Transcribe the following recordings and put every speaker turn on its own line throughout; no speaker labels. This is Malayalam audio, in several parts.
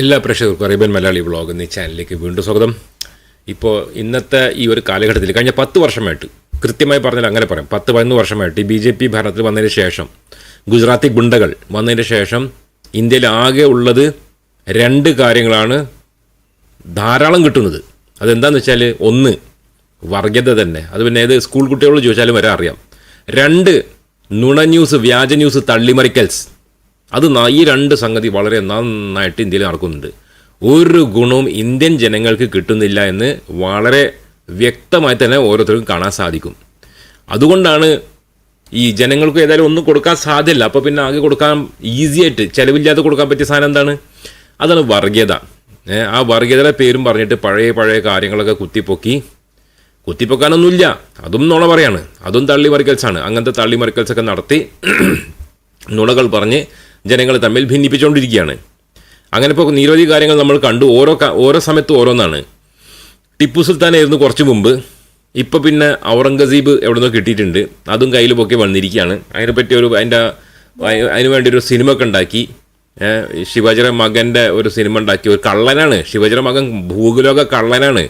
എല്ലാ പ്രേക്ഷകർക്കും അറേബ്യൻ മലയാളി വ്ളോഗ് എന്നീ ചാനലിലേക്ക് വീണ്ടും സ്വാഗതം. ഇപ്പോൾ ഇന്നത്തെ ഈ ഒരു കാലഘട്ടത്തിൽ കഴിഞ്ഞ പത്ത് വർഷമായിട്ട് കൃത്യമായി പറഞ്ഞാൽ അങ്ങനെ പറയാം പത്ത് പതിനൊന്ന് വർഷമായിട്ട് ഈ ബി ജെ പി ഭരണത്തിൽ വന്നതിന് ശേഷം ഗുജറാത്തി ഗുണ്ടകൾ വന്നതിന് ശേഷം ഇന്ത്യയിൽ ആകെ ഉള്ളത് രണ്ട് കാര്യങ്ങളാണ് ധാരാളം കിട്ടുന്നത്. അതെന്താണെന്ന് വെച്ചാൽ ഒന്ന് വർഗത തന്നെ. അത് പിന്നെ ഏത് സ്കൂൾ കുട്ടികളോട് ചോദിച്ചാലും വരെ അറിയാം രണ്ട് നുണ ന്യൂസ് വ്യാജ ന്യൂസ് തള്ളിമറിക്കൽസ്. അത് ഈ രണ്ട് സംഗതി വളരെ നന്നായിട്ട് ഇന്ത്യയിൽ നടക്കുന്നുണ്ട്. ഒരു ഗുണവും ഇന്ത്യൻ ജനങ്ങൾക്ക് കിട്ടുന്നില്ല എന്ന് വളരെ വ്യക്തമായി തന്നെ ഓരോരുത്തർക്കും കാണാൻ സാധിക്കും. അതുകൊണ്ടാണ് ഈ ജനങ്ങൾക്ക് ഏതായാലും ഒന്നും കൊടുക്കാൻ സാധ്യല്ല. അപ്പോൾ പിന്നെ ആകെ കൊടുക്കാൻ ഈസി ആയിട്ട് ചിലവില്ലാതെ കൊടുക്കാൻ പറ്റിയ സാധനം എന്താണ്? അതാണ് വർഗീയത. ആ വർഗീയതയുടെ പേരും പറഞ്ഞിട്ട് പഴയ പഴയ കാര്യങ്ങളൊക്കെ കുത്തിപ്പൊക്കി. കുത്തിപ്പൊക്കാനൊന്നുമില്ല. അതും നുണ പറയാണ്. അതും തള്ളി മറിക്കൽസാണ് അങ്ങനത്തെ തള്ളി മറിക്കൽസൊക്കെ നടത്തി നുണകൾ പറഞ്ഞ് ജനങ്ങൾ തമ്മിൽ ഭിന്നിപ്പിച്ചുകൊണ്ടിരിക്കുകയാണ്. അങ്ങനെ ഇപ്പോൾ നിരവധി കാര്യങ്ങൾ നമ്മൾ കണ്ടു. ഓരോ ഓരോ സമയത്ത് ഓരോന്നാണ്. ടിപ്പു സുൽത്താനായിരുന്നു കുറച്ച് മുമ്പ്. ഇപ്പോൾ പിന്നെ ഔറംഗസീബ് എവിടെ നിന്നോ കിട്ടിയിട്ടുണ്ട്. അതും കയ്യിൽ പൊക്കി വന്നിരിക്കുകയാണ്. അതിനെപ്പറ്റി ഒരു അതിന്റെ അതിനു വേണ്ടി ഒരു സിനിമ ഒക്കെ ഉണ്ടാക്കി ശിവജര മകന്റെ ഒരു സിനിമ ഉണ്ടാക്കി. ഒരു കള്ളനാണ്. ശിവജര മകൻ ഭൂഗലോക കള്ളനാണ്.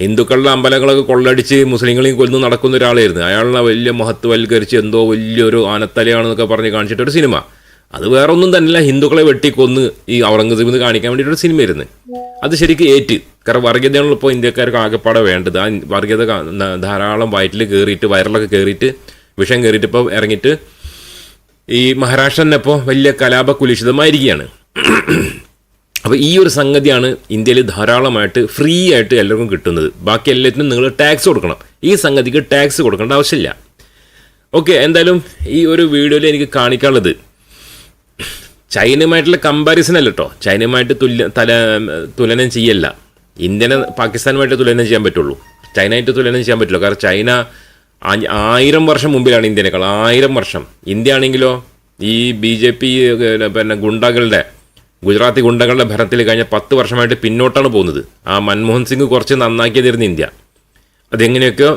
ഹിന്ദുക്കളുടെ അമ്പലങ്ങളൊക്കെ കൊള്ളടിച്ച് മുസ്ലിങ്ങളെയും കൊന്നു നടക്കുന്ന ഒരാളായിരുന്നു. അയാളെ വലിയ മഹത്വവൽക്കരിച്ച് എന്തോ വലിയൊരു ആനത്തലയാണെന്നൊക്കെ പറഞ്ഞ് കാണിച്ചിട്ടൊരു സിനിമ. അത് വേറൊന്നും തന്നെയല്ല ഹിന്ദുക്കളെ വെട്ടിക്കൊന്ന് ഈ ഔറംഗസീബ് എന്ന് കാണിക്കാൻ വേണ്ടിയിട്ടൊരു ഇരുന്ന് അത് ശരിക്കും ഏറ്റ്. കാരണം വർഗീയതയാണല്ലോ ഇപ്പോൾ ഇന്ത്യക്കാർക്ക് ആകെപ്പാടെ വേണ്ടത്. ആ വർഗീയത ധാരാളം വയറ്റിൽ കയറിയിട്ട് വയറിലൊക്കെ കയറിയിട്ട് വിഷം കയറിയിട്ട് ഇപ്പോൾ ഇറങ്ങിയിട്ട് ഈ മഹാരാഷ്ട്ര തന്നെ ഇപ്പോൾ വലിയ കലാപ കുലുഷിതമായിരിക്കുകയാണ് അപ്പോൾ ഈ ഒരു സംഗതിയാണ് ഇന്ത്യയിൽ ധാരാളമായിട്ട് ഫ്രീ ആയിട്ട് എല്ലാവർക്കും കിട്ടുന്നത്. ബാക്കി എല്ലാത്തിനും നിങ്ങൾ ടാക്സ് കൊടുക്കണം. ഈ സംഗതിക്ക് ടാക്സ് കൊടുക്കേണ്ട ആവശ്യമില്ല. ഓക്കെ എന്തായാലും ഈ ഒരു വീഡിയോയിൽ എനിക്ക് കാണിക്കാനുള്ളത് ചൈനയുമായിട്ടുള്ള കമ്പാരിസൺ അല്ല കേട്ടോ ചൈനയുമായിട്ട് തുല്യ തല തുലനം ചെയ്യല്ല. ഇന്ത്യനെ പാകിസ്ഥാനുമായിട്ട് തുലനം ചെയ്യാൻ പറ്റുള്ളൂ. ചൈനയായിട്ട് തുലനം ചെയ്യാൻ പറ്റുള്ളൂ കാരണം ചൈന ആയിരം വർഷം മുമ്പിലാണ് ഇന്ത്യനേക്കാൾ ആയിരം വർഷം. ഇന്ത്യ ആണെങ്കിലോ ഈ ബി ജെ പി പിന്നെ ഗുണ്ടകളുടെ ഗുജറാത്തി ഗുണ്ടകളുടെ ഭരണത്തിൽ കഴിഞ്ഞ പത്ത് വർഷമായിട്ട് പിന്നോട്ടാണ് പോകുന്നത്. ആ മൻമോഹൻ സിംഗ് കുറച്ച് നന്നാക്കിയതായിരുന്നു ഇന്ത്യ. അതെങ്ങനെയൊക്കെയോ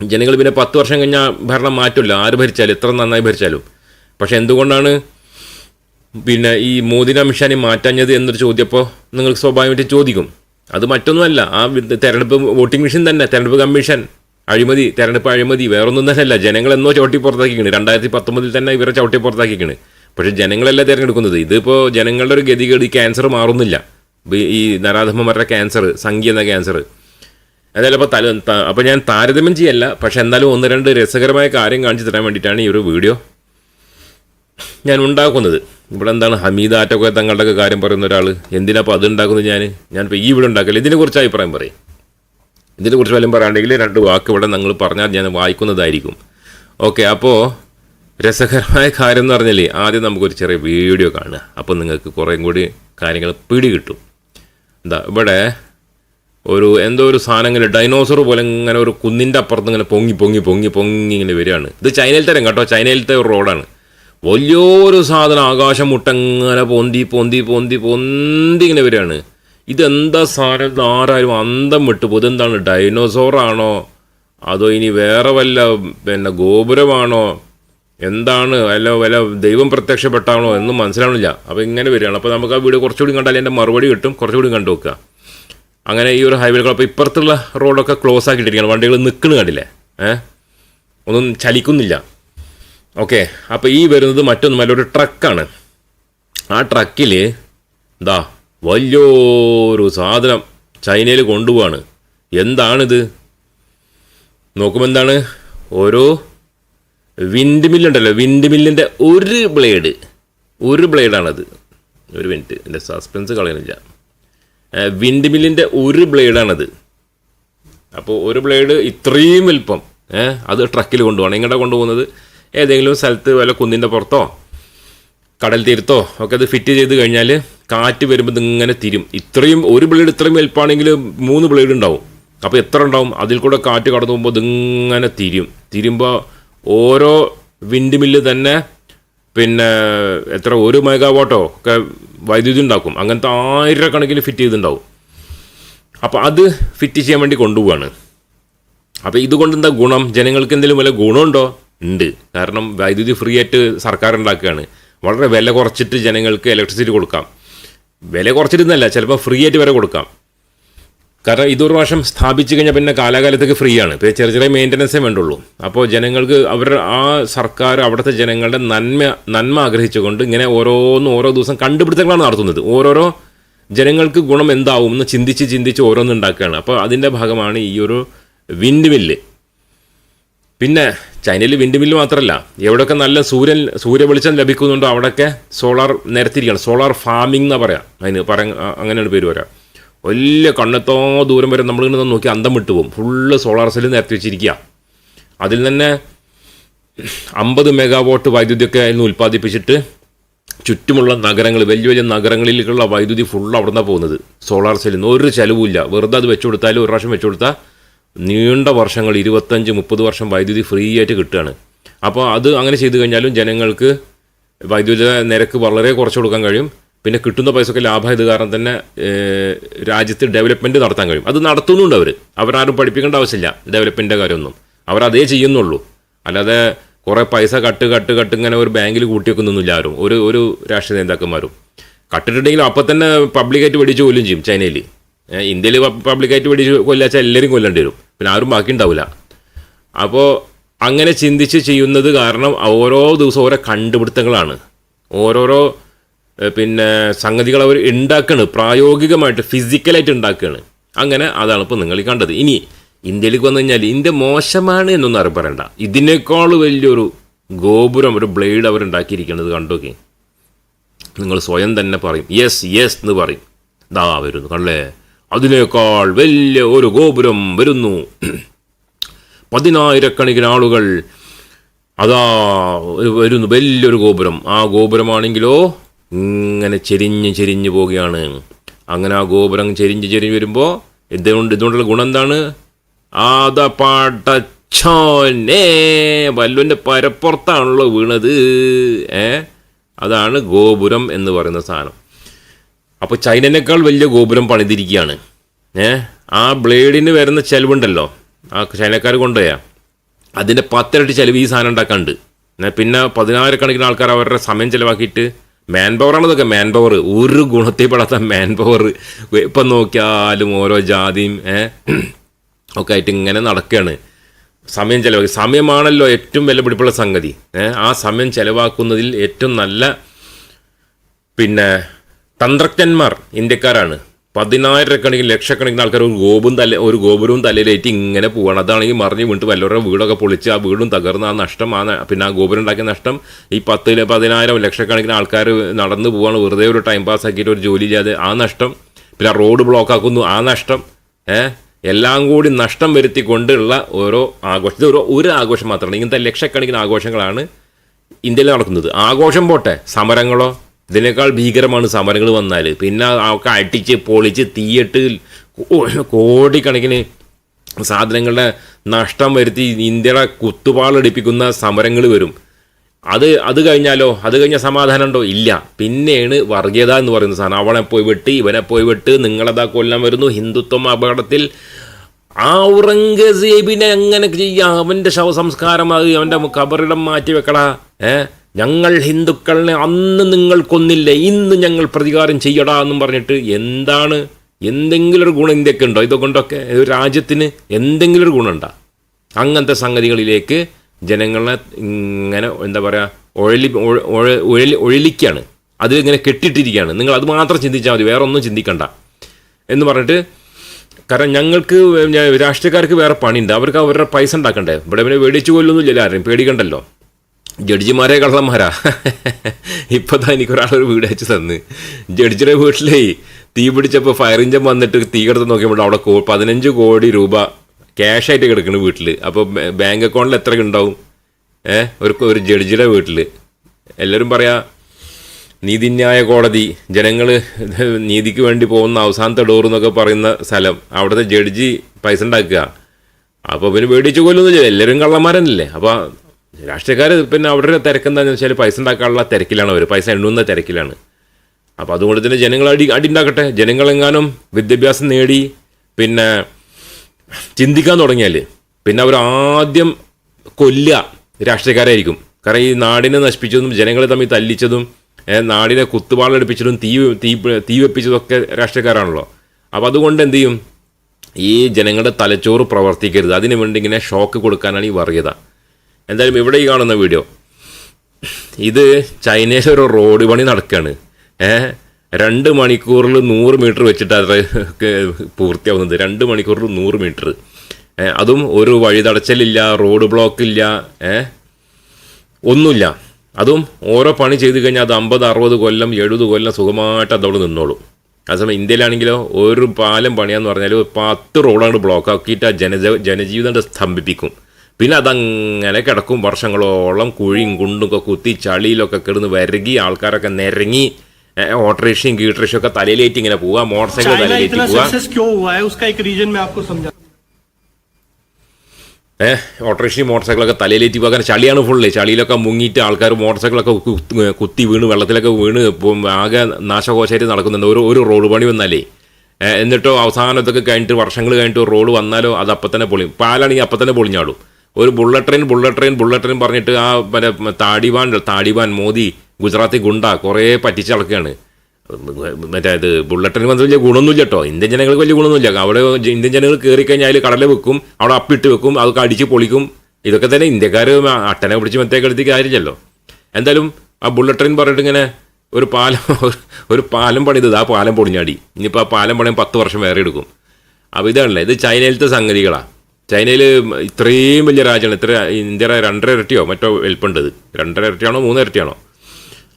ജനങ്ങൾ പിന്നെ പത്ത് വർഷം കഴിഞ്ഞാൽ ഭരണം മാറ്റില്ല. ആര് ഭരിച്ചാലും എത്ര നന്നായി ഭരിച്ചാലും. പക്ഷെ എന്തുകൊണ്ടാണ് പിന്നെ ഈ മോദിനെ അമിത്ഷാനെ മാറ്റാഞ്ഞത് എന്നൊരു ചോദ്യപ്പോൾ നിങ്ങൾക്ക് സ്വാഭാവികമായിട്ട് ചോദിക്കും. അത് മറ്റൊന്നുമല്ല ആ തെരഞ്ഞെടുപ്പ് വോട്ടിംഗ് മെഷീൻ തന്നെ തെരഞ്ഞെടുപ്പ് കമ്മീഷൻ. അഴിമതി തെരഞ്ഞെടുപ്പ് അഴിമതി വേറൊന്നും തന്നെയല്ല ജനങ്ങളെന്നോ ചവിട്ടി പുറത്താക്കിക്കണ്. രണ്ടായിരത്തി പത്തൊമ്പതിൽ തന്നെ ഇവരെ ചവിട്ടി പുറത്താക്കിക്കണ്. പക്ഷേ ജനങ്ങളല്ല തിരഞ്ഞെടുക്കുന്നത്? ഇതിപ്പോൾ ജനങ്ങളുടെ ഒരു ഗതികേട് ഈ ക്യാൻസർ മാറുന്നില്ല. ഈ നരാധമ്മമാരുടെ ക്യാൻസർ സംഖ്യ എന്ന ക്യാൻസർ അതായത് അപ്പോൾ തല അപ്പോൾ ഞാൻ താരതമ്യം ചെയ്യല്ല പക്ഷെ എന്നാലും ഒന്ന് രണ്ട് രസകരമായ കാര്യം കാണിച്ചു തരാൻ വേണ്ടിയിട്ടാണ് ഈ ഒരു വീഡിയോ ഞാൻ ഉണ്ടാക്കുന്നത്. ഇവിടെ എന്താണ് ഹമീദ് തങ്ങളുടെ ഒക്കെ കാര്യം പറയുന്ന ഒരാൾ എന്തിനാപ്പോൾ അതുണ്ടാക്കുന്നത് ഞാൻ ഞാനിപ്പോൾ ഈ ഇവിടെ ഉണ്ടാക്കില്ല ഇതിനെക്കുറിച്ച് അഭിപ്രായം പറയും. ഇതിനെക്കുറിച്ച് വല്ലതും പറയാണ്ടെങ്കിൽ രണ്ട് വാക്ക് ഇവിടെ നിങ്ങൾ പറഞ്ഞാൽ ഞാൻ വായിക്കുന്നതായിരിക്കും. ഓക്കെ അപ്പോൾ രസകരമായ കാര്യം എന്ന് പറഞ്ഞാൽ ആദ്യം നമുക്കൊരു ചെറിയ വീഡിയോ കാണുക. അപ്പോൾ നിങ്ങൾക്ക് കുറേ കൂടി കാര്യങ്ങൾ പിടി കിട്ടും എന്താ ഇവിടെ ഒരു എന്തോ ഒരു സാധനം ഇങ്ങനെ ഡൈനോസർ പോലെ ഇങ്ങനെ ഒരു കുന്നിന്റെ അപ്പുറത്ത് ഇങ്ങനെ പൊങ്ങി പൊങ്ങി പൊങ്ങി പൊങ്ങി ഇങ്ങനെ വരികയാണ്. ഇത് ചൈനയിൽ തരം കേട്ടോ. ചൈനയിലത്തെ ഒരു റോഡാണ്. വലിയൊരു സാധനം ആകാശം മുട്ടങ്ങനെ പൊന്തി പൊന്തി പൊന്തി പൊന്തി ഇങ്ങനെ വരികയാണ്. ഇതെന്താ സാധനം ആരാരും അന്തം വിട്ടു ഇതെന്താണ്? ഡൈനോസോറാണോ അതോ ഇനി വേറെ വല്ല പിന്നെ ഗോപുരമാണോ? എന്താണ്? അല്ല വല്ല ദൈവം പ്രത്യക്ഷപ്പെട്ടാണോ എന്നും മനസ്സിലാവണില്ല. അപ്പോൾ ഇങ്ങനെ വരികയാണ്. അപ്പോൾ നമുക്ക് ആ വീഡിയോ കുറച്ചുകൂടി കണ്ടാൽ എന്റെ മറുപടി കിട്ടും. കുറച്ചുകൂടി കണ്ടു നോക്കുക. അങ്ങനെ ഈ ഒരു ഹൈവേ അപ്പോൾ ഇപ്പുറത്തുള്ള റോഡൊക്കെ ക്ലോസ് ആക്കിയിട്ടിരിക്കുകയാണ്. വണ്ടികൾ നിൽക്കുന്നു കണ്ടില്ലേ? ഏഹ് ഒന്നും ചലിക്കുന്നില്ല. ഓക്കെ അപ്പോൾ ഈ വരുന്നത് മറ്റൊന്നുമല്ല ഒരു ട്രക്കാണ് ആ ട്രക്കിൽ എന്താ വലിയൊരു സാധനം ചൈനയിൽ കൊണ്ടുപോവാണ്. എന്താണിത്? നോക്കുമ്പോൾ എന്താണ്? ഓരോ വിൻഡ് മില്ലുണ്ടല്ലോ വിൻഡ് മില്ലിന്റെ ഒരു ബ്ലേഡ് ഒരു ബ്ലേഡാണത് ഒരു മിനിറ്റ് എന്റെ സസ്പെൻസ് കളയുന്നില്ല. വിൻഡ് മില്ലിന്റെ ഒരു ബ്ലേഡാണത് അപ്പോൾ ഒരു ബ്ലേഡ് ഇത്രയും വലിപ്പം അത് ട്രക്കിൽ കൊണ്ടുപോകണം ഇങ്ങോട്ടാണ് കൊണ്ടുപോകുന്നത്? ഏതെങ്കിലും സ്ഥലത്ത് വല്ല കുന്നിന്റെ പുറത്തോ കടൽ തീരത്തോ ഒക്കെ അത് ഫിറ്റ് ചെയ്ത് കഴിഞ്ഞാൽ കാറ്റ് വരുമ്പോൾ ഇങ്ങനെ തിരും. ഇത്രയും ഒരു ബ്ലേഡ് ഇത്രയും വലുപ്പാണെങ്കിൽ മൂന്ന് ബ്ലേഡ് ഉണ്ടാവും. അപ്പോൾ എത്ര ഉണ്ടാവും? അതിൽ കൂടെ കാറ്റ് കടന്നു പോകുമ്പോൾ ഇതിങ്ങനെ തിരും. തിരുമ്പോൾ ഓരോ വിൻഡ് മില്ല് തന്നെ പിന്നെ എത്ര ഒരു മെഗാവാട്ടോ ഒക്കെ വൈദ്യുതി ഉണ്ടാക്കും. അങ്ങനത്തെ ആയിരക്കണക്കിന് ഫിറ്റ് ചെയ്തിട്ടുണ്ടാവും. അപ്പോൾ അത് ഫിറ്റ് ചെയ്യാൻ വേണ്ടി കൊണ്ടുപോവാണ്. അപ്പോൾ ഇതുകൊണ്ട് എന്താ ഗുണം? ജനങ്ങൾക്ക് എന്തെങ്കിലും വല്ല ഗുണമുണ്ടോ? ഉണ്ട്. കാരണം വൈദ്യുതി ഫ്രീ ആയിട്ട് സർക്കാർ ഉണ്ടാക്കുകയാണ് വളരെ വില കുറച്ചിട്ട് ജനങ്ങൾക്ക് ഇലക്ട്രിസിറ്റി കൊടുക്കാം. വില കുറച്ചിരുന്നല്ല ചിലപ്പോൾ ഫ്രീ ആയിട്ട് വരെ കൊടുക്കാം. കാരണം ഇതൊരു പ്രാവശ്യം സ്ഥാപിച്ചു കഴിഞ്ഞാൽ പിന്നെ കാലാകാലത്തേക്ക് ഫ്രീ ആണ്. പിന്നെ ചെറിയ ചെറിയ മെയിന്റനൻസേ വേണ്ടുള്ളൂ. അപ്പോൾ ജനങ്ങൾക്ക് അവർ ആ സർക്കാർ അവിടുത്തെ ജനങ്ങളുടെ നന്മ നന്മ ആഗ്രഹിച്ചുകൊണ്ട് ഇങ്ങനെ ഓരോന്ന് ഓരോ ദിവസം കണ്ടുപിടുത്തങ്ങളാണ് നടത്തുന്നത്. ഓരോരോ ജനങ്ങൾക്ക് ഗുണം എന്താവും എന്ന് ചിന്തിച്ച് ചിന്തിച്ച് ഓരോന്ന് ഉണ്ടാക്കുകയാണ്. അപ്പോൾ അതിന്റെ ഭാഗമാണ് ഈ ഒരു വിൻഡ് മില്ല് പിന്നെ ചൈനയിൽ വിൻഡ് മില്ല് മാത്രമല്ല എവിടെയൊക്കെ നല്ല സൂര്യൻ സൂര്യ വെളിച്ചം ലഭിക്കുന്നുണ്ടോ അവിടെയൊക്കെ സോളാർ നിരത്തിരിക്കണം സോളാർ ഫാമിംഗ് എന്നാ പറയാം. അതിന് പറ അങ്ങനെയാണ് പേര് പറയാം വലിയ കണ്ണെത്തോ ദൂരം വരെ നമ്മൾ നമ്മളിങ്ങനെ നോക്കി അന്തം വിട്ടു പോകും ഫുള്ള് സോളാർ സെല്ല് നിരത്തി വെച്ചിരിക്കുക. അതിൽ തന്നെ അമ്പത് മെഗാവോട്ട് വൈദ്യുതിയൊക്കെ അതിൽ നിന്ന് ഉൽപ്പാദിപ്പിച്ചിട്ട് ചുറ്റുമുള്ള നഗരങ്ങൾ വലിയ വലിയ നഗരങ്ങളിലേക്കുള്ള വൈദ്യുതി ഫുൾ അവിടെ നിന്നാണ് പോകുന്നത്. സോളാർ സെല്ലിൽ നിന്ന് ഒരു ചിലവുമില്ല. വെറുതെ അത് വെച്ചു കൊടുത്താലും ഒരു പ്രാവശ്യം വെച്ചു കൊടുത്താൽ നീണ്ട വർഷങ്ങൾ ഇരുപത്തഞ്ച് മുപ്പത് വർഷം വൈദ്യുതി ഫ്രീ ആയിട്ട് കിട്ടുകയാണ്. അപ്പോൾ അത് അങ്ങനെ ചെയ്തു കഴിഞ്ഞാലും ജനങ്ങൾക്ക് വൈദ്യുതി നിരക്ക് വളരെ കുറച്ച് കൊടുക്കാൻ കഴിയും. പിന്നെ കിട്ടുന്ന പൈസയൊക്കെ ലാഭമായത് കാരണം തന്നെ രാജ്യത്ത് ഡെവലപ്മെന്റ് നടത്താൻ കഴിയും. അത് നടത്തുന്നുണ്ട് അവർ അവരാരും പഠിപ്പിക്കേണ്ട ആവശ്യമില്ല ഡെവലപ്മെന്റിന്റെ കാര്യമൊന്നും. അവരതേ ചെയ്യുന്നുള്ളൂ. അല്ലാതെ കുറേ പൈസ കട്ട് കട്ട് കട്ട് ഇങ്ങനെ ഒരു ബാങ്കിൽ കൂട്ടിവെക്കുന്നൊന്നുമില്ല ആരും. ഒരു ഒരു രാഷ്ട്രീയ നേതാക്കന്മാരും. കട്ടിട്ടുണ്ടെങ്കിലും അപ്പം തന്നെ പബ്ലിക്കായിട്ട് വെടിച്ച് പോലും ചെയ്യും ചൈനയിൽ. ഇന്ത്യയിൽ പബ്ലിക്കായിട്ട് പിടിച്ച് കൊല്ലാച്ചാൽ എല്ലാവരും കൊല്ലേണ്ടി വരും. പിന്നെ ആരും ബാക്കി ഉണ്ടാവില്ല അപ്പോൾ അങ്ങനെ ചിന്തിച്ച് ചെയ്യുന്നത് കാരണം ഓരോ ദിവസവും ഓരോ കണ്ടുപിടുത്തങ്ങളാണ്. ഓരോരോ പിന്നെ സംഗതികൾ അവർ ഉണ്ടാക്കുകയാണ് പ്രായോഗികമായിട്ട് ഫിസിക്കലായിട്ട് ഉണ്ടാക്കുകയാണ് അങ്ങനെ അതാണ് ഇപ്പോൾ നിങ്ങൾ കണ്ടത്. ഇനി ഇന്ത്യയിലേക്ക് വന്നു കഴിഞ്ഞാൽ ഇന്ത്യ മോശമാണ് എന്നൊന്നും അറിയാൻ പറയണ്ട. ഇതിനേക്കാൾ വലിയൊരു ഗോപുരം ഒരു ബ്ലേഡ് അവർ ഉണ്ടാക്കിയിരിക്കുന്നത് കണ്ടോക്കെ. നിങ്ങൾ സ്വയം തന്നെ പറയും. യെസ് യെസ് എന്ന് പറയും. ദാ വരുന്നു. കണ്ടേ അതിനേക്കാൾ വലിയ ഒരു ഗോപുരം വരുന്നു. പതിനായിരക്കണക്കിന് ആളുകൾ അതാ വരുന്നു. വലിയൊരു ഗോപുരം. ആ ഗോപുരമാണെങ്കിലോ ഇങ്ങനെ ചെരിഞ്ഞ് ചെരിഞ്ഞ് പോവുകയാണ്. അങ്ങനെ ആ ഗോപുരം ചെരിഞ്ഞ് ചെരിഞ്ഞ് വരുമ്പോൾ ഇതുകൊണ്ട് ഇതുകൊണ്ടുള്ള ഗുണം എന്താണ്? ആദ പാട്ടച്ചോനെ വല്ലുവിന്റെ പരപ്പുറത്താണല്ലോ വീണത്. ഏ? അതാണ് ഗോപുരം എന്ന് പറയുന്ന സാധനം. അപ്പോൾ ചൈനനേക്കാൾ വലിയ ഗോപുരം പണിതിരിക്കുകയാണ്. ഏ? ആ ബ്ലേഡിന് വരുന്ന ചെലവുണ്ടല്ലോ. ആ ചൈനക്കാർ കൊണ്ടുപോയാ. അതിന്റെ പത്തിരട്ടി ചെലവ് ഈ സാധനം ഉണ്ടാക്കാണ്ട് പിന്നെ പതിനായിരക്കണക്കിന് ആൾക്കാർ അവരുടെ സമയം ചിലവാക്കിയിട്ട് മാൻ പവറാണ് ഇതൊക്കെ മാൻ പവർ ഒരു ഗുണത്തിൽ പെടാത്ത മാൻ പവർ ഇപ്പം നോക്കിയാലും ഓരോ ജാതിയും ഒക്കെ ആയിട്ട് ഇങ്ങനെ നടക്കുകയാണ് സമയം ചിലവാക്കി. സമയമാണല്ലോ ഏറ്റവും വിലപിടിപ്പുള്ള സംഗതി. ആ സമയം ചിലവാക്കുന്നതിൽ ഏറ്റവും നല്ല പിന്നെ തന്ത്രജ്ഞന്മാർ ഇന്ത്യക്കാരാണ്. പതിനായിരക്കണക്കിന് ലക്ഷക്കണക്കിന് ആൾക്കാർ ഒരു ഗോപും തല ഒരു ഗോപുരവും തലയിലേറ്റ് ഇങ്ങനെ പോവാണ്. അതാണെങ്കിൽ മറിഞ്ഞ് വീണിട്ട് വല്ലവരുടെ വീടൊക്കെ പൊളിച്ച് ആ വീടും തകർന്ന് ആ നഷ്ടം ആ പിന്നെ ആ ഗോപുരം ഉണ്ടാക്കിയ നഷ്ടം ഈ പത്ത് പതിനായിരം ലക്ഷക്കണക്കിന് ആൾക്കാർ നടന്നു പോവാണ്. വെറുതെ ഒരു ടൈം പാസ് ആക്കിയിട്ട് ഒരു ജോലി ചെയ്യാതെ ആ നഷ്ടം പിന്നെ റോഡ് ബ്ലോക്ക് ആക്കുന്നു ആ നഷ്ടം ഏഹ് എല്ലാം കൂടി നഷ്ടം വരുത്തിക്കൊണ്ടുള്ള ഓരോ ആഘോഷം. ഒരു ഒരു ആഘോഷം മാത്രമാണ് ഇങ്ങനത്തെ ലക്ഷക്കണക്കിന് ആഘോഷങ്ങളാണ് ഇന്ത്യയിൽ നടക്കുന്നത്. ആഘോഷം പോട്ടെ. സമരങ്ങളോ ഇതിനേക്കാൾ ഭീകരമാണ് സമരങ്ങൾ വന്നാൽ. പിന്നെ ഒക്കെ അടിച്ച് പൊളിച്ച് തീയിട്ട് കോടിക്കണക്കിന് സാധനങ്ങളുടെ നഷ്ടം വരുത്തി ഇന്ത്യയുടെ കുത്തുപാളടിപ്പിക്കുന്ന സമരങ്ങൾ വരും. അത് അത് കഴിഞ്ഞാലോ? അത് കഴിഞ്ഞ സമാധാനം ഉണ്ടോ? ഇല്ല. പിന്നെയാണ് വർഗീയത എന്ന് പറയുന്ന സാധനം. അവളെ പോയി വിട്ട് ഇവനെ പോയി വെട്ട് നിങ്ങളതാ കൊല്ലം വരുന്നു ഹിന്ദുത്വം അപകടത്തിൽ. ആ ഔറംഗസേബിനെ എങ്ങനെ ചെയ്യാം? അവന്റെ ശവസംസ്കാരം അത് അവന്റെ കബറിടം മാറ്റി വെക്കടാ ഏ? ഞങ്ങൾ ഹിന്ദുക്കളെ അന്ന് നിങ്ങൾ കൊന്നില്ല ഇന്ന് ഞങ്ങൾ പ്രതികാരം ചെയ്യടാ എന്നും പറഞ്ഞിട്ട് എന്താണ്? എന്തെങ്കിലും ഒരു ഗുണം ഇന്ത്യയ്ക്ക് ഉണ്ടോ ഇതുകൊണ്ടൊക്കെ ഒരു രാജ്യത്തിന് എന്തെങ്കിലും ഒരു ഗുണമുണ്ടോ. അങ്ങനത്തെ സംഗതികളിലേക്ക് ജനങ്ങളെ ഇങ്ങനെ എന്താ പറയുക ഒഴലി ഒഴ- ഒഴ- ഒഴലി ഒഴലിക്കുകയാണ് അതിലിങ്ങനെ കെട്ടിട്ടിരിക്കുകയാണ് നിങ്ങൾ അത് മാത്രം ചിന്തിച്ചാൽ മതി വേറെ ഒന്നും ചിന്തിക്കണ്ട എന്ന് പറഞ്ഞിട്ട് കാരണം ഞങ്ങൾക്ക് രാഷ്ട്രീയക്കാർക്ക് വേറെ പണിയുണ്ട്. അവർക്ക് അവരുടെ പൈസ ഉണ്ടാക്കണ്ടേ? ഇവിടെ പിന്നെ പേടിച്ചു കൊല്ലൊന്നുമില്ല ആരെയും. പേടിക്കണ്ടല്ലോ. ജഡ്ജിമാരെ കള്ളന്മാരാ ഇപ്പൊ തന്നെ എനിക്കൊരാളൊരു വീട് അയച്ചു തന്ന്. ജഡ്ജിയുടെ വീട്ടിലേ തീ പിടിച്ചപ്പോൾ ഫയർ എഞ്ചിൻ വന്നിട്ട് തീ കിടത്ത് നോക്കിയപ്പോൾ അവിടെ കോ പതിനഞ്ച് കോടി രൂപ ക്യാഷ് ആയിട്ട് കിടക്കുന്നു വീട്ടിൽ അപ്പോൾ ബാങ്ക് അക്കൗണ്ടിൽ എത്ര ഉണ്ടാവും? ഏ? ഒരു ഒരു ജഡ്ജിയുടെ വീട്ടിൽ എല്ലാവരും പറയാ നീതിന്യായ കോടതി ജനങ്ങൾ നീതിക്ക് വേണ്ടി പോകുന്ന അവസാനത്തെ ഡോർ എന്നൊക്കെ പറയുന്ന സ്ഥലം. അവിടുത്തെ ജഡ്ജി പൈസ ഉണ്ടാക്കുക. അപ്പോൾ പിന്നെ പേടിച്ച് ചെയ്യാം എല്ലാവരും കള്ളന്മാരനല്ലേ അപ്പോൾ രാഷ്ട്രീയക്കാർ പിന്നെ അവരുടെ തിരക്കെന്താണെന്ന് വെച്ചാൽ പൈസ ഉണ്ടാക്കാനുള്ള തിരക്കിലാണ് അവർ പൈസ എണ്ണുന്ന തിരക്കിലാണ്. അപ്പോൾ അതുകൊണ്ട് തന്നെ ജനങ്ങൾ അടി അടി ഉണ്ടാക്കട്ടെ ജനങ്ങളെങ്ങാനും വിദ്യാഭ്യാസം നേടി പിന്നെ ചിന്തിക്കാൻ തുടങ്ങിയാൽ പിന്നെ അവർ ആദ്യം കൊല്ലുക രാഷ്ട്രീയക്കാരായിരിക്കും. കാരണം ഈ നാടിനെ നശിപ്പിച്ചതും ജനങ്ങളെ തമ്മിൽ തല്ലിച്ചതും നാടിനെ കുത്തുപാളടിപ്പിച്ചതും തീ തീ തീ വെപ്പിച്ചതൊക്കെ രാഷ്ട്രീയക്കാരാണല്ലോ. അപ്പോൾ അതുകൊണ്ട് എന്ത് ചെയ്യും? ഈ ജനങ്ങളുടെ തലച്ചോറ് പ്രവർത്തിക്കരുത്. അതിനു വേണ്ടി ഇങ്ങനെ ഷോക്ക് കൊടുക്കാനാണ് ഈ വർഗീയത. എന്തായാലും ഇവിടെ ഈ കാണുന്ന വീഡിയോ. ഇത് ചൈനയിലെ ഒരു റോഡ് പണി നടക്കുകയാണ് ഏഹ് രണ്ട് മണിക്കൂറിൽ നൂറ് മീറ്റർ വെച്ചിട്ടാണ് പൂർത്തിയാവുന്നത്. രണ്ട് മണിക്കൂറിൽ നൂറ് മീറ്റർ. അതും ഒരു വഴി തടച്ചലില്ല റോഡ് ബ്ലോക്ക് ഇല്ല ഒന്നുമില്ല. അതും ഓരോ പണി ചെയ്ത് കഴിഞ്ഞാൽ അത് അമ്പത് അറുപത് കൊല്ലം എഴുപത് കൊല്ലം സുഖമായിട്ട് അതവിടെ നിന്നോളും. അതേസമയം ഇന്ത്യയിലാണെങ്കിലോ ഒരു പാലം പണിയാന്ന് പറഞ്ഞാൽ പത്ത് റോഡാണ് ബ്ലോക്ക് ആക്കിയിട്ട് ആ ജനജ ജനജീവിതം സ്തംഭിപ്പിക്കും. പിന്നെ അതങ്ങനെ കിടക്കും. വർഷങ്ങളോളം കുഴിയും കുണ്ടൊക്കെ കുത്തി ചളിയിലൊക്കെ കിടന്ന് വരകി ആൾക്കാരൊക്കെ നിരങ്ങി ഓട്ടോറിക്ഷയും കീട്ടറിക്ഷയും ഒക്കെ തലയിലേറ്റ് ഇങ്ങനെ പോവുക മോട്ടോർ സൈക്കിൾ തലയിലേറ്റ് പോവുക ഏഹ് ഓട്ടോറിക്ഷയും മോട്ടോർ സൈക്കിളൊക്കെ തലയിലേറ്റ് പോകാൻ ചളിയാണ് ഫുള്ള് ചളിയിലൊക്കെ മുങ്ങിയിട്ട് ആൾക്കാർ മോട്ടോർ സൈക്കിളൊക്കെ കുത്തി വീണ് വെള്ളത്തിലൊക്കെ വീണ് ആകെ നാശകോശമായിട്ട് നടക്കുന്നുണ്ട്. ഒരു ഒരു റോഡ് പണി വന്നാലേ. എന്നിട്ടോ അവസാനത്തൊക്കെ കഴിഞ്ഞിട്ട് വർഷങ്ങൾ കഴിഞ്ഞിട്ട് റോഡ് വന്നാലോ അത് അപ്പം തന്നെ പൊളിയും. പാലാണെങ്കിൽ അപ്പം തന്നെ പൊളിഞ്ഞാടും. ഒരു bullet train bullet train bullet train പറഞ്ഞിട്ട് ആ മറ്റേ താടിവാൻ താടിവാൻ മോദി ഗുജറാത്തി ഗുണ്ട കുറേ പറ്റിച്ചളക്കുകയാണ് മറ്റേ ഇത് ട്രെയിൻ വന്നത് വലിയ ഗുണമൊന്നുമില്ല കേട്ടോ ഇന്ത്യൻ ജനങ്ങൾക്ക് വലിയ ഗുണമൊന്നുമില്ല. അവിടെ ഇന്ത്യൻ ജനങ്ങൾ കയറി കഴിഞ്ഞാൽ കടല വെക്കും അവിടെ അപ്പിട്ട് വെക്കും അതൊക്കെ അടിച്ച് പൊളിക്കും. ഇതൊക്കെ തന്നെ ഇന്ത്യക്കാർ അട്ടനെ പിടിച്ച് മറ്റേക്കെടുത്തേക്ക് കാര്യമില്ലല്ലോ. എന്തായാലും ആ ബുള്ളറ്റ് ട്രെയിൻ പറഞ്ഞിട്ട് ഇങ്ങനെ ഒരു പാലം ഒരു പാലം പണിതത് ആ പാലം പൊളിഞ്ഞാടി ഇനിയിപ്പോൾ ആ പാലം പണിയാൻ പത്ത് വർഷം വേറെ എടുക്കും. അപ്പോൾ ഇതാണല്ലേ? ഇത് ചൈനയിലത്തെ സംഗതികളാണ് ചൈനയിൽ ഇത്രയും വലിയ രാജ്യമാണ്. ഇത്ര ഇന്ത്യയുടെ രണ്ടര ഇരട്ടിയോ മറ്റോ വലിപ്പുണ്ടത് രണ്ടര ഇരട്ടിയാണോ മൂന്നര ഇരട്ടിയാണോ?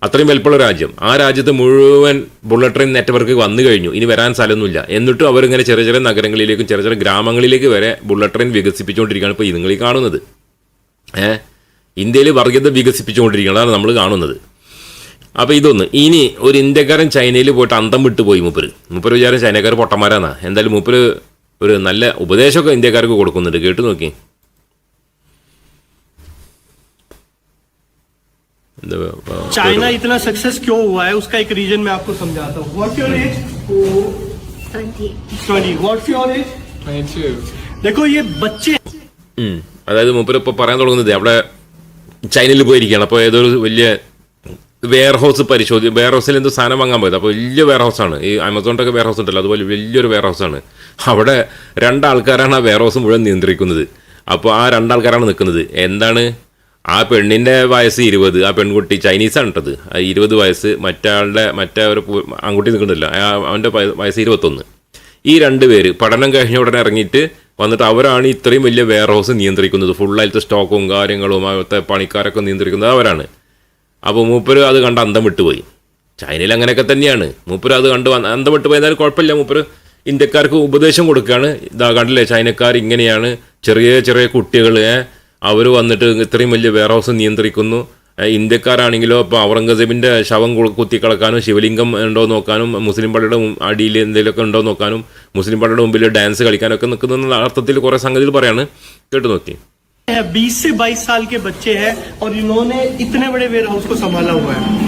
അത്രയും വലിപ്പമുള്ള രാജ്യം. ആ രാജ്യത്ത് മുഴുവൻ ബുള്ളറ്റ് ട്രെയിൻ നെറ്റ്വർക്ക് വന്നു കഴിഞ്ഞു. ഇനി വരാൻ സ്ഥലമൊന്നുമില്ല. എന്നിട്ടും അവരിങ്ങനെ ചെറിയ ചെറിയ നഗരങ്ങളിലേക്കും ചെറിയ ചെറിയ ഗ്രാമങ്ങളിലേക്ക് വരെ ബുള്ളറ്റ് ട്രെയിൻ വികസിപ്പിച്ചുകൊണ്ടിരിക്കുകയാണ് ഇപ്പോൾ നിങ്ങൾ കാണുന്നത്. ഏ? ഇന്ത്യയിൽ വർഗീയത വികസിപ്പിച്ചുകൊണ്ടിരിക്കുകയാണ്. നമ്മൾ കാണുന്നത്. അപ്പോൾ ഇതൊന്ന്. ഇനി ഒരു ഇന്ത്യക്കാരൻ ചൈനയിൽ പോയിട്ട് അന്തം വിട്ടു പോയി മൂപ്പര്. മൂപ്പര് വിചാരം ചൈനക്കാർ പൊട്ടന്മാരാന്നാ. എന്തായാലും മൂപ്പര് ഒരു നല്ല ഉപദേശമൊക്കെ ഇന്ത്യക്കാർക്ക് കൊടുക്കുന്നുണ്ട് കേട്ടു നോക്കി എന്താ
चाइना इतना सक्सेस क्यों हुआ है उसका एक रीजन मैं आपको समझाता हूँ what your age
Twenty.
Twenty what's your age
22.
देखो ये बच्चे
ഉം. അതായത് മൂപ്പര് ഇപ്പോൾ പറയാൻ തുടങ്ങുന്നത് അവിടെ ചൈനയിൽ പോയിരിക്കുകയാണ് അപ്പോൾ ഏതൊരു വലിയ വെയർ ഹൗസ് പരിശോധി വെയർ ഹൗസിൽ എന്തോ സാധനം വാങ്ങാൻ പോയത്. അപ്പോൾ വലിയ വെയർ ഹൗസാണ് ഈ ആമസോണിന്റെ ഒക്കെ വെയർ ഹൗസ് ഉണ്ടല്ലോ അതുപോലെ വലിയൊരു വെയർ ഹൗസാണ് അവിടെ രണ്ടാൾക്കാരാണ് ആ വെയർ ഹൗസ് മുഴുവൻ നിയന്ത്രിക്കുന്നത്. അപ്പോൾ ആ രണ്ടാൾക്കാരാണ് നിൽക്കുന്നത്. എന്താണ്? ആ പെണ്ണിന്റെ വയസ്സ് ഇരുപത് ആ പെൺകുട്ടി ചൈനീസാണ് ഇട്ടത്. ഇരുപത് വയസ്സ് മറ്റാളുടെ മറ്റേ ഒരു ആൺകുട്ടി നിൽക്കുന്നില്ല അവന്റെ വയസ്സ് ഇരുപത്തൊന്ന്. ഈ രണ്ട് പേര് പഠനം കഴിഞ്ഞ ഉടനെ ഇറങ്ങിയിട്ട് വന്നിട്ട് അവരാണ് ഇത്രയും വലിയ വെയർ ഹൗസ് നിയന്ത്രിക്കുന്നത് ഫുള്ളായിട്ട് സ്റ്റോക്കും കാര്യങ്ങളും അവിടുത്തെ പണിക്കാരൊക്കെ നിയന്ത്രിക്കുന്നത് അവരാണ്. അപ്പോൾ മൂപ്പര് അത് കണ്ട് അന്തം വിട്ടുപോയി. ചൈനയിൽ അങ്ങനെയൊക്കെ തന്നെയാണ്. മൂപ്പര് അത് കണ്ട് അന്തം വിട്ടുപോയി. കുഴപ്പമില്ല. മൂപ്പര് ഇന്ത്യക്കാർക്ക് ഉപദേശം കൊടുക്കുകയാണ് ഇതാ കണ്ടില്ലേ? ചൈനക്കാർ ഇങ്ങനെയാണ്. ചെറിയ ചെറിയ കുട്ടികൾ അവർ വന്നിട്ട് ഇത്രയും വലിയ വെയർ ഹൗസ് നിയന്ത്രിക്കുന്നു ഇന്ത്യക്കാരാണെങ്കിലോ ഇപ്പോൾ ഔറംഗസേബിന്റെ ശവം കുത്തിക്കളക്കാനും ശിവലിംഗം ഉണ്ടോ നോക്കാനും മുസ്ലിം പള്ളിയുടെ അടിയിൽ എന്തെങ്കിലുമൊക്കെ ഉണ്ടോ നോക്കാനും മുസ്ലിം പള്ളിയുടെ മുമ്പിൽ ഡാൻസ് കളിക്കാനൊക്കെ നിൽക്കുന്ന അർത്ഥത്തിൽ കുറേ സംഗതികൾ പറയാണ്. കേട്ടു നോക്കി.
बीस से बाईस साल के बच्चे हैं और इन्होंने इतने बड़े वेयर हाउस को संभाला हुआ है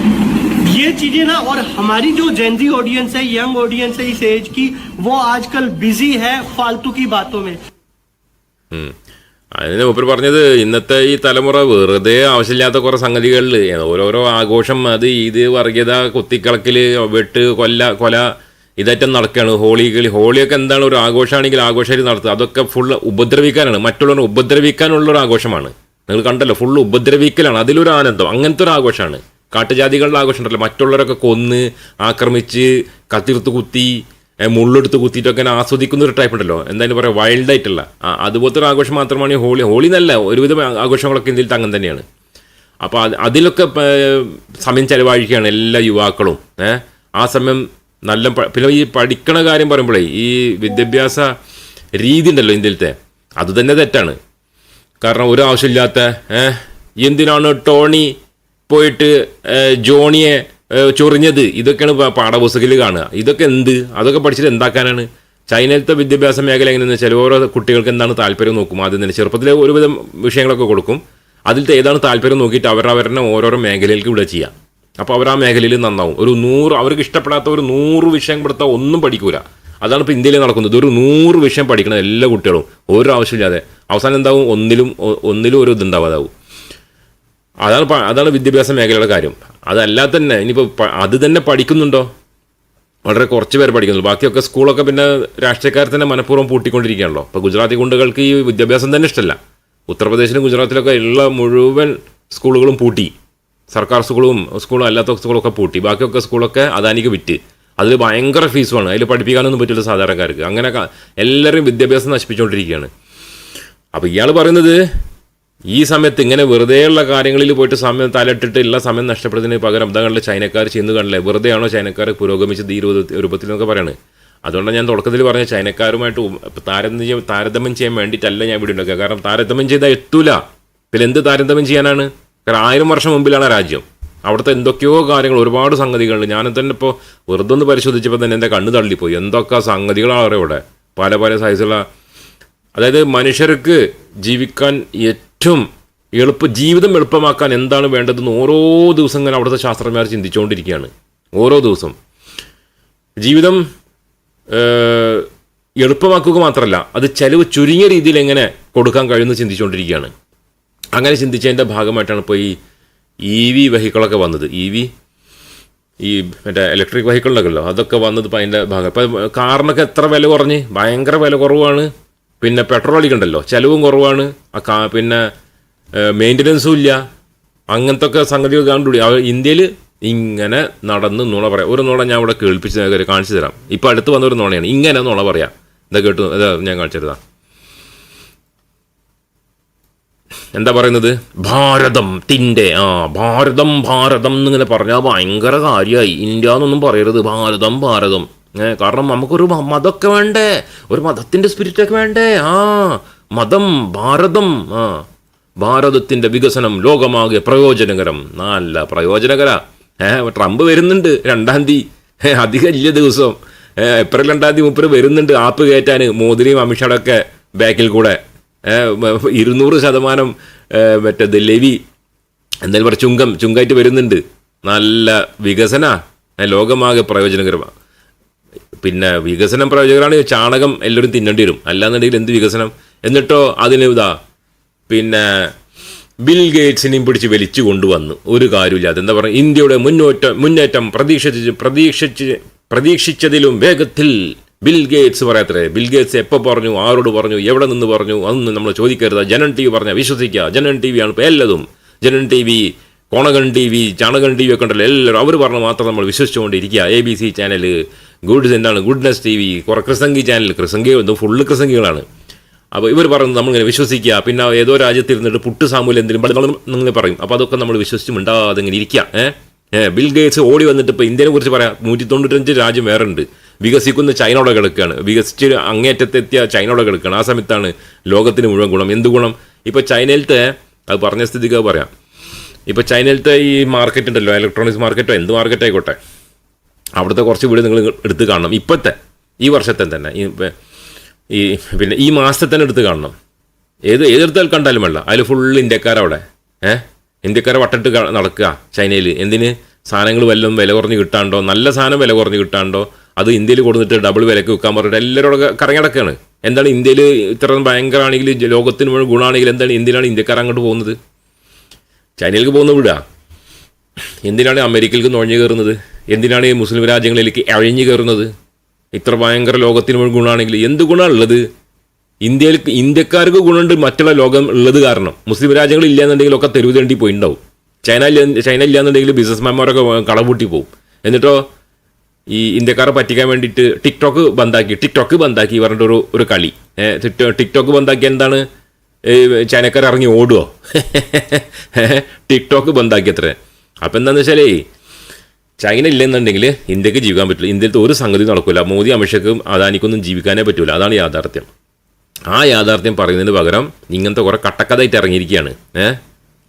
ये चीजें ना और हमारी जो जेनजी ऑडियंस है यंग ऑडियंस है इस एज की वो आजकल बिजी है फालतू की बातों में
ഉം. അതിന് മൂപ്പർ പറഞ്ഞത് ഇന്നത്തെ ഈ തലമുറ വെറുതെ ആവശ്യമില്ലാത്ത കുറേ സംഗതികളിൽ ഓരോരോ ആഘോഷം അത് ഇത് വർഗീയത കുത്തിക്കളക്കൽ വെട്ട് കൊല്ല കൊല ഇതേറ്റം നടക്കുകയാണ്. ഹോളി കളി ഹോളിയൊക്കെ എന്താണ് ഒരു ആഘോഷമാണെങ്കിൽ ആഘോഷമായിട്ട് നടത്തുക. അതൊക്കെ ഫുൾ ഉപദ്രവിക്കാനാണ്. മറ്റുള്ളവരെ ഉപദ്രവിക്കാനുള്ള ഒരു ആഘോഷമാണ്. നിങ്ങൾ കണ്ടല്ലോ ഫുള്ള് ഉപദ്രവിക്കലാണ്. അതിലൊരു ആനന്ദം. അങ്ങനത്തെ ഒരു ആഘോഷമാണ്. കാട്ടുജാതികളുടെ ആഘോഷം ഉണ്ടല്ലോ മറ്റുള്ളവരൊക്കെ കൊന്ന് ആക്രമിച്ച് കത്തിർത്ത് കുത്തി മുള്ളെടുത്ത് കുത്തിയിട്ടൊക്കെ അങ്ങനെ ആസ്വദിക്കുന്ന ഒരു ടൈപ്പ് ഉണ്ടല്ലോ. എന്തായാലും പറയാം വൈൽഡ് ആയിട്ടുള്ള അതുപോലത്തെ ഒരു ആഘോഷം മാത്രമാണ് ഹോളി. ഹോളി എന്നല്ല ഒരുവിധം ആഘോഷങ്ങളൊക്കെ ഇന്ത്യയിൽ അങ്ങനെ തന്നെയാണ്. അപ്പോൾ അതിലൊക്കെ സമയം ചെലവഴിക്കുകയാണ് എല്ലാ യുവാക്കളും. ആ സമയം നല്ല പിന്നെ ഈ പഠിക്കണ കാര്യം പറയുമ്പോഴേ ഈ വിദ്യാഭ്യാസ രീതി ഉണ്ടല്ലോ ഇന്ത്യയിലത്തെ. അത് തന്നെ തെറ്റാണ്. കാരണം ഒരു ആവശ്യമില്ലാത്ത എന്തിനാണ് ടോണി പോയിട്ട് ജോണിയെ ചൊറിഞ്ഞത്? ഇതൊക്കെയാണ് പാഠപുസ്തകത്തിൽ കാണുക. ഇതൊക്കെ എന്ത്? അതൊക്കെ പഠിച്ചിട്ട് എന്താക്കാനാണ്? ചൈനയിലത്തെ വിദ്യാഭ്യാസ മേഖല എങ്ങനെയാണെന്ന് വെച്ചാൽ ഓരോ കുട്ടികൾക്ക് എന്താണ് താല്പര്യം നോക്കും. ആദ്യം തന്നെ ചെറുപ്പത്തിലെ ഒരുവിധം വിഷയങ്ങളൊക്കെ കൊടുക്കും. അതിലത്തെ ഏതാണ് താല്പര്യം നോക്കിയിട്ട് അവർ അവരുടെ ഓരോരോ മേഖലയിലേക്ക് ഇവിടെ ചെയ്യാം അപ്പോൾ അവർ ആ മേഖലയിൽ നന്നാവും. ഒരു നൂറ് അവർക്ക് ഇഷ്ടപ്പെടാത്ത ഒരു നൂറ് വിഷയം കൊടുത്താൽ ഒന്നും പഠിക്കൂല. അതാണ് ഇപ്പോൾ ഇന്ത്യയിൽ നടക്കുന്നത്. ഒരു നൂറ് വിഷയം പഠിക്കണം എല്ലാ കുട്ടികളും ഒരു ആവശ്യമില്ലാതെ അവസാനം എന്താവും? ഒന്നിലും ഒന്നിലും ഒരു ഇതുണ്ടാവാതാവും. അതാണ് അതാണ് വിദ്യാഭ്യാസ മേഖലയുടെ കാര്യം. അതല്ല തന്നെ ഇനിയിപ്പോൾ അത് തന്നെ പഠിക്കുന്നുണ്ടോ? വളരെ കുറച്ച് പേര് പഠിക്കുന്നുള്ളൂ ബാക്കിയൊക്കെ സ്കൂളൊക്കെ പിന്നെ രാഷ്ട്രീയക്കാർ തന്നെ മനഃപൂർവം പൂട്ടിക്കൊണ്ടിരിക്കുകയാണല്ലോ. ഇപ്പോൾ ഗുജറാത്തി കുണ്ടുകൾക്ക് ഈ വിദ്യാഭ്യാസം തന്നെ ഇഷ്ടമല്ല ഉത്തർപ്രദേശിലും ഗുജറാത്തിലൊക്കെ ഉള്ള മുഴുവൻ സ്കൂളുകളും പൂട്ടി. സർക്കാർ സ്കൂളും സ്കൂളും അല്ലാത്ത സ്കൂളൊക്കെ പൂട്ടി. ബാക്കിയൊക്കെ സ്കൂളൊക്കെ അദാനിക്ക് വിറ്റ്. അതിൽ ഭയങ്കര ഫീസുമാണ് അതിൽ പഠിപ്പിക്കാനൊന്നും പറ്റില്ല സാധാരണക്കാർക്ക്. അങ്ങനെ എല്ലാവരും വിദ്യാഭ്യാസം നശിപ്പിച്ചുകൊണ്ടിരിക്കുകയാണ്. അപ്പോൾ ഇയാൾ പറയുന്നത് ഈ സമയത്ത് ഇങ്ങനെ വെറുതെയുള്ള കാര്യങ്ങളിൽ പോയിട്ട് സമയം തലട്ടിട്ട് എല്ലാ സമയം നഷ്ടപ്പെടുന്നതിന് പകരം എന്താ കണ്ടില്ല ചൈനക്കാർ ചെയ്യുന്നത് കണ്ടില്ലേ? വെറുതെയാണോ ചൈനക്കാർ പുരോഗമിച്ചത് ഈ രൂപ രൂപത്തിൽ എന്നൊക്കെ പറയാണ്? അതുകൊണ്ടാണ് ഞാൻ തുടക്കത്തിൽ പറഞ്ഞ ചൈനക്കാരുമായിട്ട് താരതമ്യം താരതമ്യം ചെയ്യാൻ വേണ്ടിയിട്ടല്ല ഞാൻ ഇവിടെ ഉണ്ടാക്കുക കാരണം താരതമ്യം ചെയ്താൽ എത്തൂല. പിന്നെ എന്ത് താരതമ്യം ചെയ്യാനാണ്? കാരണം ആയിരം വർഷം മുമ്പിലാണ് രാജ്യം. അവിടുത്തെ എന്തൊക്കെയോ കാര്യങ്ങൾ ഒരുപാട് സംഗതികളുണ്ട് ഞാൻ തന്നെ ഇപ്പോൾ വെറുതെ ഒന്ന് പരിശോധിച്ചപ്പോൾ തന്നെ എന്റെ കണ്ണ് തള്ളിപ്പോയി. എന്തൊക്കെ സംഗതികളാണ് അവരെ ഇവിടെ? പല പല സൈസുള്ള അതായത് മനുഷ്യർക്ക് ജീവിക്കാൻ ഏറ്റവും എളുപ്പ ജീവിതം എളുപ്പമാക്കാൻ എന്താണ് വേണ്ടതെന്ന് ഓരോ ദിവസം ഇങ്ങനെ അവിടുത്തെ ശാസ്ത്രജ്ഞർ ചിന്തിച്ചുകൊണ്ടിരിക്കുകയാണ് ഓരോ ദിവസം. ജീവിതം എളുപ്പമാക്കുക മാത്രമല്ല അത് ചെലവ് ചുരുങ്ങിയ രീതിയിൽ എങ്ങനെ കൊടുക്കാൻ കഴിയുമെന്ന് ചിന്തിച്ചുകൊണ്ടിരിക്കുകയാണ് അങ്ങനെ ചിന്തിച്ചതിന്റെ ഭാഗമായിട്ടാണ് ഇപ്പോൾ ഈ ഇ വി വെഹിക്കിളൊക്കെ വന്നത്. ഇ വി ഈ മറ്റേ ഇലക്ട്രിക് വെഹിക്കിളിലൊക്കെ ഉള്ളൂ അതൊക്കെ വന്നത് ഇപ്പം അതിന്റെ ഭാഗം. ഇപ്പം കാറിനൊക്കെ എത്ര വില കുറഞ്ഞ്? ഭയങ്കര വില കുറവാണ്. പിന്നെ പെട്രോൾ അടിക്കണ്ടല്ലോ. ചിലവും കുറവാണ്. കാ പിന്നെ മെയിന്റനൻസും ഇല്ല. അങ്ങനത്തെ ഒക്കെ സംഗതികൾ കണ്ടുപിടി. ഇന്ത്യയിൽ ഇങ്ങനെ നടന്ന് നുണ പറയാം. ഒരു നുണ ഞാൻ ഇവിടെ കേൾപ്പിച്ച് കാണിച്ചു തരാം. ഇപ്പോൾ അടുത്ത് വന്ന ഒരു നുണയാണ്. ഇങ്ങനെ നുണ പറയാം. എന്താ കേട്ടു ഞാൻ കാണിച്ചു തരാം. എന്താ പറയുന്നത്? ഭാരതം തിന്റെ ആ ഭാരതം ഭാരതം എന്നിങ്ങനെ പറഞ്ഞാൽ ഭയങ്കര കാര്യമായി ഇന്ത്യ എന്നൊന്നും പറയരുത്. ഭാരതം ഭാരതം. ഏഹ് കാരണം നമുക്കൊരു മതമൊക്കെ വേണ്ടേ? ഒരു മതത്തിന്റെ സ്പിരിറ്റൊക്കെ വേണ്ടേ? ആ മതം ഭാരതം ആ. ഭാരതത്തിന്റെ വികസനം ലോകമാകെ പ്രയോജനകരം. നല്ല പ്രയോജനകര. ഏ ട്രംപ് വരുന്നുണ്ട് രണ്ടാം തീയതി അധികം ഇല്ല ദിവസം. ഏപ്രിൽ രണ്ടാം തീയതി മുപ്പത് വരുന്നുണ്ട്. ആപ്പ് കയറ്റാൻ മോദിയും അമിത്ഷാടൊക്കെ ബാക്കിൽ കൂടെ. ഇരുന്നൂറ് ശതമാനം മറ്റേ ലെവി എന്തായാലും പറയുക ചുങ്കം ചുങ്കായിട്ട് വരുന്നുണ്ട്. നല്ല വികസന ലോകമാകെ പ്രയോജനകരമാണ്. പിന്നെ വികസനം പ്രയോജനകരമാണ് ചാണകം എല്ലാവരും തിന്നേണ്ടി വരും. അല്ലാന്നുണ്ടെങ്കിൽ എന്ത് വികസനം? എന്നിട്ടോ അതിന് ഇതാ പിന്നെ ബിൽ ഗേറ്റ്സിനെയും പിടിച്ച് വലിച്ചു കൊണ്ടുവന്നു. ഒരു കാര്യമില്ല അതെന്താ പറയുക? ഇന്ത്യയുടെ മുന്നോറ്റം മുന്നേറ്റം പ്രതീക്ഷിച്ച് പ്രതീക്ഷിച്ച് പ്രതീക്ഷിച്ചതിലും വേഗത്തിൽ ബിൽ ഗേറ്റ്സ് പറയാത്രേ. ബിൽ ഗേറ്റ്സ് എപ്പോൾ പറഞ്ഞു ആരോട് പറഞ്ഞു എവിടെ നിന്ന് പറഞ്ഞു അതൊന്നും നമ്മൾ ചോദിക്കരുത്. ജനൻ ടി വി പറഞ്ഞാൽ വിശ്വസിക്കുക ജനൻ ടി വിയാണ് ഇപ്പോൾ എല്ലാതും. ജനൻ ടി വി കോണകൻ ടി വി ചാണകൻ ടി വി ഒക്കെ ഉണ്ടല്ലോ എല്ലാവരും അവർ പറഞ്ഞ മാത്രം നമ്മൾ വിശ്വസിച്ചുകൊണ്ടിരിക്കുക A B C channel goods എന്താണ്? ഗുഡ്നെസ് ടി വി കുറേ കൃസംഗി ചാനൽ എന്തോ ഫുള്ള് കൃസംഗികളാണ്. അപ്പോൾ ഇവർ പറയുന്നത് നമ്മളിങ്ങനെ വിശ്വസിക്കുക പിന്നെ ഏതോ രാജ്യത്തിരുന്നിട്ട് പുട്ട് സാമൂല എന്തെങ്കിലും നിങ്ങൾ പറയും. അപ്പോൾ അതൊക്കെ നമ്മൾ വിശ്വസിച്ച് മിണ്ടാതെ ഇങ്ങനെ ഇരിക്കുക ഏഹ് ബിൽ ഗേറ്റ്സ് ഓടി വന്നിട്ട് ഇപ്പോൾ ഇന്ത്യനെ കുറിച്ച് പറയാം. നൂറ്റി തൊണ്ണൂറ്റഞ്ച് രാജ്യം വേറെ ഉണ്ട്. വികസിക്കുന്ന ചൈനയുടെ കിടക്കുകയാണ് വികസിച്ച് അങ്ങേറ്റത്തെത്തിയ ചൈനയുടെ കിടക്കുകയാണ് ആ സമയത്താണ് ലോകത്തിന് മുഴുവൻ ഗുണം. എന്ത് ഗുണം? ഇപ്പോൾ ചൈനയിലത്തെ അത് പറഞ്ഞ സ്ഥിതിക്ക് പറയാം. ഇപ്പോൾ ചൈനയിലത്തെ ഈ മാർക്കറ്റ് ഉണ്ടല്ലോ ഇലക്ട്രോണിക്സ് മാർക്കറ്റോ എന്ത് മാർക്കറ്റ് ആയിക്കോട്ടെ? അവിടുത്തെ കുറച്ച് വീട് നിങ്ങൾ എടുത്ത് കാണണം. ഇപ്പോഴത്തെ ഈ വർഷത്തെ തന്നെ. ഈ ഈ പിന്നെ ഈ മാസത്തെ തന്നെ എടുത്ത് കാണണം. ഏത് ഏതെടുത്താൽ കണ്ടാലും വേണ്ട അതിൽ ഫുൾ ഇന്ത്യക്കാരവിടെ ഏഹ് ഇന്ത്യക്കാരെ വട്ടിട്ട് നടക്കുക ചൈനയിൽ എന്തിന്? സാധനങ്ങൾ വല്ലതും വില കുറഞ്ഞ് കിട്ടാണ്ടോ? നല്ല സാധനം വില കുറഞ്ഞ് കിട്ടാണ്ടോ? അത് ഇന്ത്യയിൽ കൊടുത്തിട്ട് ഡബിൾ വിലക്ക് വിൽക്കാൻ പറഞ്ഞിട്ട് എല്ലാവരും കറങ്ങിടക്കാണ് എന്താണ് ഇന്ത്യയിൽ ഇത്ര ഭയങ്കരമാണെങ്കിൽ ലോകത്തിന് മുഴുവൻ ഗുണമാണെങ്കിൽ എന്താണ് ഇന്ത്യയിലാണ് ഇന്ത്യക്കാർ അങ്ങോട്ട് പോകുന്നത്? ചൈനയിലേക്ക് പോകുന്ന വിടുക എന്തിനാണ് അമേരിക്കയിലേക്ക് നുഴഞ്ഞു കയറുന്നത്? എന്തിനാണ് ഈ മുസ്ലിം രാജ്യങ്ങളിലേക്ക് അഴിഞ്ഞു കയറുന്നത്? ഇത്ര ഭയങ്കര ലോകത്തിന് മുഴുവൻ ഗുണമാണെങ്കിൽ എന്ത് ഗുണമാണ് ഉള്ളത്? ഇന്ത്യയിൽ ഇന്ത്യക്കാർക്ക് ഗുണമുണ്ട് മറ്റുള്ള ലോകം ഉള്ളത് കാരണം. മുസ്ലിം രാജ്യങ്ങൾ ഇല്ലാന്നുണ്ടെങ്കിൽ ഒക്കെ തെരുവ് തേണ്ടി പോയിണ്ടാവും. ചൈന ഇല്ല ചൈന ഇല്ലാന്നുണ്ടെങ്കിൽ ബിസിനസ്മാൻമാരൊക്കെ കളപൂട്ടി പോകും എന്നിട്ടോ ഈ ഇന്ത്യക്കാരെ പറ്റിക്കാൻ വേണ്ടിയിട്ട് ടിക്ടോക്ക് ബന്ധാക്കി ടിക്ടോക്ക് ബന്ധാക്കി പറഞ്ഞിട്ട് ഒരു ഒരു കളി. ടിക്ടോക്ക് ബന്ധാക്കി എന്താണ്? ചൈനക്കാർ ഇറങ്ങി ഓടുവോ? ടിക്ടോക്ക് ബന്ധാക്കി അത്ര അപ്പം എന്താണെന്ന് വെച്ചാലേ ചൈന ഇല്ലെന്നുണ്ടെങ്കിൽ ഇന്ത്യയ്ക്ക് ജീവിക്കാൻ പറ്റില്ല. ഇന്ത്യയിലത്തെ ഒരു സംഗതി നടക്കില്ല മോദി അമിഷക്കും അദാനിക്കൊന്നും ജീവിക്കാനേ പറ്റില്ല അതാണ് യാഥാർത്ഥ്യം. ആ യാഥാർത്ഥ്യം പറയുന്നതിന് പകരം ഇങ്ങനത്തെ കുറേ കട്ടക്കഥയായിട്ട് ഇറങ്ങിയിരിക്കുകയാണ്. ഏഹ്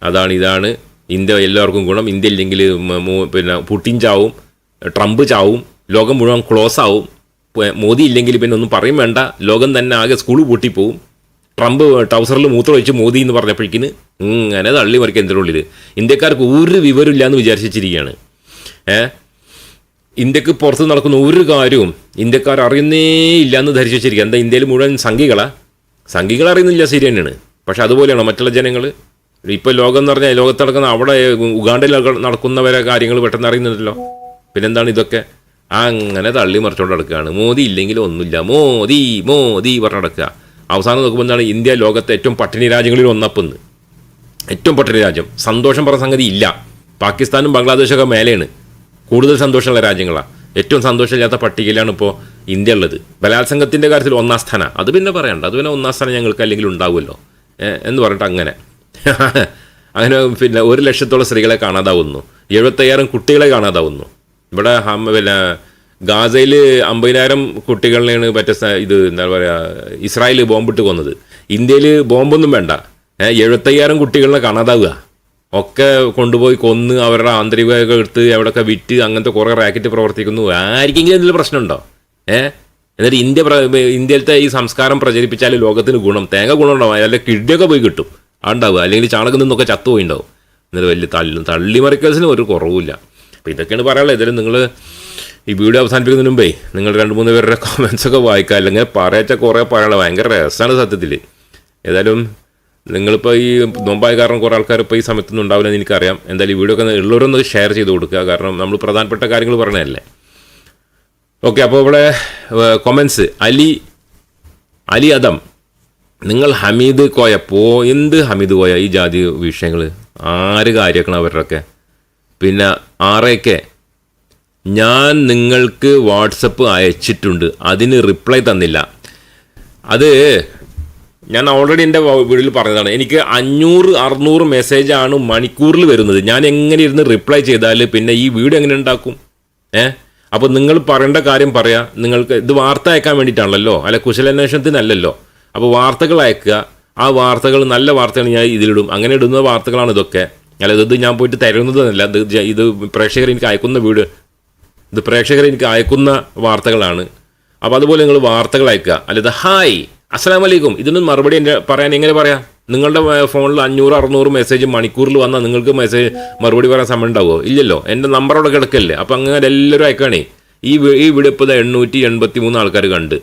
അതാണ് ഇതാണ്. ഇന്ത്യ എല്ലാവർക്കും ഗുണം. ഇന്ത്യ ഇല്ലെങ്കിൽ പിന്നെ പുട്ടിൻ ചാവും. ട്രംപ് ചാവും ലോകം മുഴുവൻ ക്ലോസ് ആവും. മോദി ഇല്ലെങ്കിൽ പിന്നെ ഒന്നും പറയും വേണ്ട. ലോകം തന്നെ ആകെ സ്കൂൾ പൂട്ടിപ്പോവും. ട്രംപ് ടൗസറിൽ മൂത്രമൊഴിച്ച് മോദി എന്ന് പറഞ്ഞപ്പോഴേക്കിന് ഇങ്ങനെ തള്ളി മറിക്കുക എന്തിനുള്ളിൽ ഇന്ത്യക്കാർക്ക് ഒരു വിവരമില്ല എന്ന് വിചാരിച്ചിരിക്കുകയാണ്. ഏഹ് ഇന്ത്യയ്ക്ക് പുറത്ത് നടക്കുന്ന ഒരു കാര്യവും ഇന്ത്യക്കാർ അറിയുന്നേ ഇല്ല എന്ന് ധരിച്ചു വെച്ചിരിക്കുക എന്താ ഇന്ത്യയിൽ മുഴുവൻ സംഘികളാ? സംഘികൾ അറിയുന്നില്ല ശരി തന്നെയാണ്. പക്ഷെ അതുപോലെയാണ് മറ്റുള്ള ജനങ്ങൾ ഇപ്പോൾ ലോകം എന്ന് പറഞ്ഞാൽ ലോകത്ത് നടക്കുന്ന അവിടെ ഉഗാണ്ടയിൽ നടക്കുന്ന നടക്കുന്നവരെ കാര്യങ്ങൾ പെട്ടെന്ന് അറിയുന്നുണ്ടല്ലോ. പിന്നെന്താണ് ഇതൊക്കെ? അങ്ങനെ തള്ളി മറിച്ചുകൊണ്ട് നടക്കുകയാണ് മോദി ഇല്ലെങ്കിൽ ഒന്നുമില്ല. മോദി മോദി പറഞ്ഞ് നടക്കുക. അവസാനം നോക്കുമ്പോൾ എന്താണ്? ഇന്ത്യ ലോകത്തെ ഏറ്റവും പട്ടിണി രാജ്യങ്ങളിൽ ഒന്നപ്പെന്ന്. ഏറ്റവും പട്ടിണി രാജ്യം. സന്തോഷം പറഞ്ഞ സംഗതി ഇല്ല. പാകിസ്ഥാനും ബംഗ്ലാദേശൊക്കെ മേലെയാണ്. കൂടുതൽ സന്തോഷമുള്ള രാജ്യങ്ങളാണ് ഏറ്റവും സന്തോഷമില്ലാത്ത പട്ടികയിലാണ് ഇപ്പോൾ ഇന്ത്യ ഉള്ളത്. ബലാത്സംഗത്തിന്റെ കാര്യത്തിൽ ഒന്നാം സ്ഥാനം. അത് പിന്നെ പറയണ്ട. അത് പിന്നെ ഒന്നാം സ്ഥാനം ഞങ്ങൾക്ക് അല്ലെങ്കിൽ ഉണ്ടാവുമല്ലോ. എന്ന് പറഞ്ഞിട്ട് അങ്ങനെ. അങ്ങനെ പിന്നെ ഒരു ലക്ഷത്തോളം സ്ത്രീകളെ കാണാതാവുന്നു. എഴുപത്തയ്യായിരം കുട്ടികളെ കാണാതാവുന്നു. ഇവിടെ ഹം- പിന്നെ ഗാസയിൽ അമ്പതിനായിരം കുട്ടികളെയാണ് മറ്റേ ഇത് എന്താ പറയുക ഇസ്രായേൽ ബോംബിട്ട് കൊന്നത്. ഇന്ത്യയിൽ ബോംബൊന്നും വേണ്ട. എഴുപത്തയ്യായിരം കുട്ടികളെ കാണാതാവുക. ഒക്കെ കൊണ്ടുപോയി കൊന്ന് അവരുടെ ആന്തരികമൊക്കെ എടുത്ത് എവിടെയൊക്കെ വിറ്റ് അങ്ങനത്തെ കുറേ റാക്കറ്റ് പ്രവർത്തിക്കുന്നു. ആർക്കെങ്കിലും എന്തെങ്കിലും പ്രശ്നമുണ്ടോ? ഏഹ് എന്നിട്ട് ഇന്ത്യ ഇന്ത്യയിലത്തെ ഈ സംസ്കാരം പ്രചരിപ്പിച്ചാൽ ലോകത്തിന് ഗുണം. തേങ്ങ ഗുണമുണ്ടാവും അതിലെ കിഡ്നിയൊക്കെ പോയി കിട്ടും. അതുണ്ടാവുക. അല്ലെങ്കിൽ ചാണകം നിന്നൊക്കെ ചത്തുപോയി ഉണ്ടാവും എന്നിട്ട് വലിയ തള്ളി തള്ളിമറിക്കൽസിന് ഒരു കുറവുമില്ല. അപ്പോൾ ഇതൊക്കെയാണ് പറയാനുള്ളത്. ഇതിൽ നിങ്ങൾ ഈ വീഡിയോ അവസാനിപ്പിക്കുന്നതിന് മുമ്പേ നിങ്ങൾ രണ്ട് മൂന്ന് പേരുടെ ഒക്കെ വായിക്കുക. അല്ലെങ്കിൽ പറയച്ച കുറേ പറയാനുള്ള ഭയങ്കര രസമാണ് സത്യത്തിൽ ഏതായാലും നിങ്ങളിപ്പോൾ ഈ നോമ്പായ കാരണം കുറേ ആൾക്കാർ ഇപ്പോൾ ഈ സമയത്തൊന്നും ഉണ്ടാവില്ല എന്ന് എനിക്കറിയാം. എന്തായാലും ഈ വീഡിയോ ഒക്കെ ഉള്ളവരൊന്ന് ഷെയർ ചെയ്ത് കൊടുക്കുക. കാരണം നമ്മൾ പ്രധാനപ്പെട്ട കാര്യങ്ങൾ പറഞ്ഞതല്ലേ. ഓക്കെ അപ്പോൾ ഇവിടെ കൊമൻസ് അലി അലി അദം. നിങ്ങൾ ഹമീദ് കോയ പോ എന്ത് ഹമീദ് കോയ ഈ ജാതി വിഷയങ്ങൾ ആര് കാര്യമാക്കണം അവരുടെയൊക്കെ? പിന്നെ ആറേക്ക്. ഞാൻ നിങ്ങൾക്ക് വാട്സപ്പ് അയച്ചിട്ടുണ്ട്. അതിന് റിപ്ലൈ തന്നില്ല. അത് ഞാൻ ഓൾറെഡി എന്റെ വീട്ടിൽ പറഞ്ഞതാണ്. എനിക്ക് അഞ്ഞൂറ് അറുന്നൂറ് മെസ്സേജാണ് മണിക്കൂറിൽ വരുന്നത്. ഞാൻ എങ്ങനെ ഇരുന്ന് റിപ്ലൈ ചെയ്താൽ പിന്നെ ഈ വീഡിയോ എങ്ങനെ ഉണ്ടാക്കും? ഏ? അപ്പോൾ നിങ്ങൾ പറയേണ്ട കാര്യം പറയാ. നിങ്ങൾക്ക് ഇത് വാർത്ത അയക്കാൻ വേണ്ടിയിട്ടാണല്ലോ. അല്ല കുശലാന്വേഷണത്തിനല്ലല്ലോ. അപ്പോൾ വാർത്തകൾ അയക്കുക. ആ വാർത്തകൾ നല്ല വാർത്തകൾ ഞാൻ ഇതിലിടും. അങ്ങനെ ഇടുന്ന വാർത്തകളാണ് ഇതൊക്കെ. അല്ല ഇത് ഞാൻ പോയിട്ട് തരുന്നതല്ല ഇത് ഇത് പ്രേക്ഷകർ എനിക്ക് അയക്കുന്ന വീട്. ഇത് പ്രേക്ഷകർ എനിക്ക് അയക്കുന്ന വാർത്തകളാണ്. അപ്പോൾ അതുപോലെ നിങ്ങൾ വാർത്തകൾ അയക്കുക. അല്ലാതെ ഹായ് അസ്സാം വലൈക്കും ഇതിനൊന്നും മറുപടി എന്റെ പറയാൻ എങ്ങനെ പറയാം? നിങ്ങളുടെ ഫോണിൽ അഞ്ഞൂറ് അറുന്നൂറ് മെസ്സേജ് മണിക്കൂറിൽ വന്നാൽ നിങ്ങൾക്ക് മെസ്സേജ് മറുപടി പറയാൻ സമയം ഉണ്ടാവുമോ? ഇല്ലല്ലോ. എന്റെ നമ്പർ അവിടെ കിടക്കല്ലേ. അപ്പോൾ അങ്ങനെ എല്ലാവരും അയക്കുകയാണേ. ഈ ഈ വീഡിയോ ഇപ്പോൾ എണ്ണൂറ്റി എൺപത്തി മൂന്ന് ആൾക്കാർ കണ്ട്.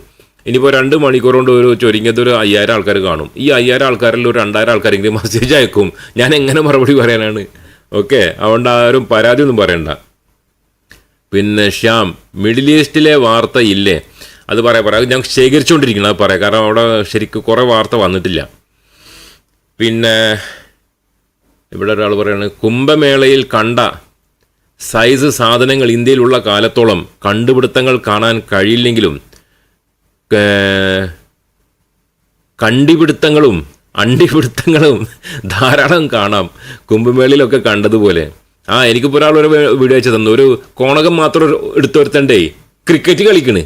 ഇനിയിപ്പോൾ രണ്ട് മണിക്കൂർ കൊണ്ട് ഒരു ചുരുങ്ങിയത് ഒരു അയ്യായിരം ആൾക്കാർ കാണും. ഈ അയ്യായിരം ആൾക്കാരിൽ ഒരു രണ്ടായിരം ആൾക്കാരെങ്കിലും മെസ്സേജ് അയക്കും. ഞാൻ എങ്ങനെ മറുപടി പറയാനാണ്? ഓക്കെ അതുകൊണ്ട് ആരും പരാതി ഒന്നും പറയണ്ട. പിന്നെ ശ്യാം മിഡിൽ ഈസ്റ്റിലെ വാർത്ത ഇല്ലേ? അത് പറയാം പറയാം. ഞാൻ ശേഖരിച്ചുകൊണ്ടിരിക്കണം അത് പറയാം. കാരണം അവിടെ ശരിക്കും കുറേ വാർത്ത വന്നിട്ടില്ല. പിന്നെ ഇവിടെ ഒരാൾ പറയാണ് കുംഭമേളയിൽ കണ്ട സൈസ് സാധനങ്ങൾ ഇന്ത്യയിലുള്ള കാലത്തോളം കണ്ടുപിടുത്തങ്ങൾ കാണാൻ കഴിയില്ലെങ്കിലും കണ്ടിപിടുത്തങ്ങളും അണ്ടിപിടുത്തങ്ങളും ധാരാളം കാണാം. കുംഭമേളയിലൊക്കെ കണ്ടതുപോലെ. ആ എനിക്കിപ്പോൾ ഒരാൾ ഒരു വീഡിയോ അയച്ചു തന്നു. ഒരു കോണകം മാത്രം എടുത്തു വരുത്തണ്ടേ? ക്രിക്കറ്റ് കളിക്കണ്.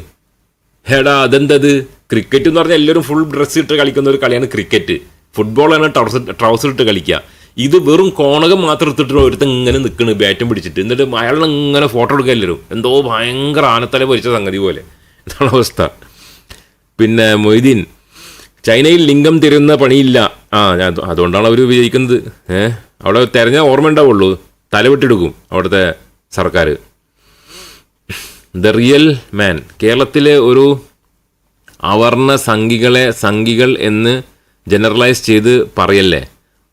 ഹേടാ അതെന്തത്? ക്രിക്കറ്റ് എന്ന് പറഞ്ഞാൽ എല്ലാവരും ഫുൾ ഡ്രസ്സ് ഇട്ട് കളിക്കുന്ന ഒരു കളിയാണ് ക്രിക്കറ്റ് ഫുട്ബോളാണ് ട്രൗസർ ട്രൗസർ ഇട്ട് കളിക്കുക ഇത് വെറും കോണകം മാത്രം എടുത്തിട്ട് ഒരുത്തൻ ഇങ്ങനെ നിൽക്കണ് ബാറ്റും പിടിച്ചിട്ട്. എന്നിട്ട് അയാളെ ഇങ്ങനെ ഫോട്ടോ എടുക്കുക എല്ലാവരും. എന്തോ ഭയങ്കര ആനത്തല പൊരിച്ച സംഗതി പോലെ. ഇതാണ് അവസ്ഥ. പിന്നെ മൊയ്തീൻ ചൈനയിൽ ലിംഗം തിരുന്ന പണിയില്ല. ആ അതുകൊണ്ടാണ് അവർ വിജയിക്കുന്നത് ഏഹ് അവിടെ തെരഞ്ഞ ഓർമ്മ ഉണ്ടാവുള്ളൂ. തലവിട്ടെടുക്കും അവിടുത്തെ സർക്കാർ ദ റിയൽ മാൻ കേരളത്തിലെ ഒരു അവർണ സംഘികളെ സംഘികൾ എന്ന് ജനറലൈസ് ചെയ്ത് പറയല്ലേ?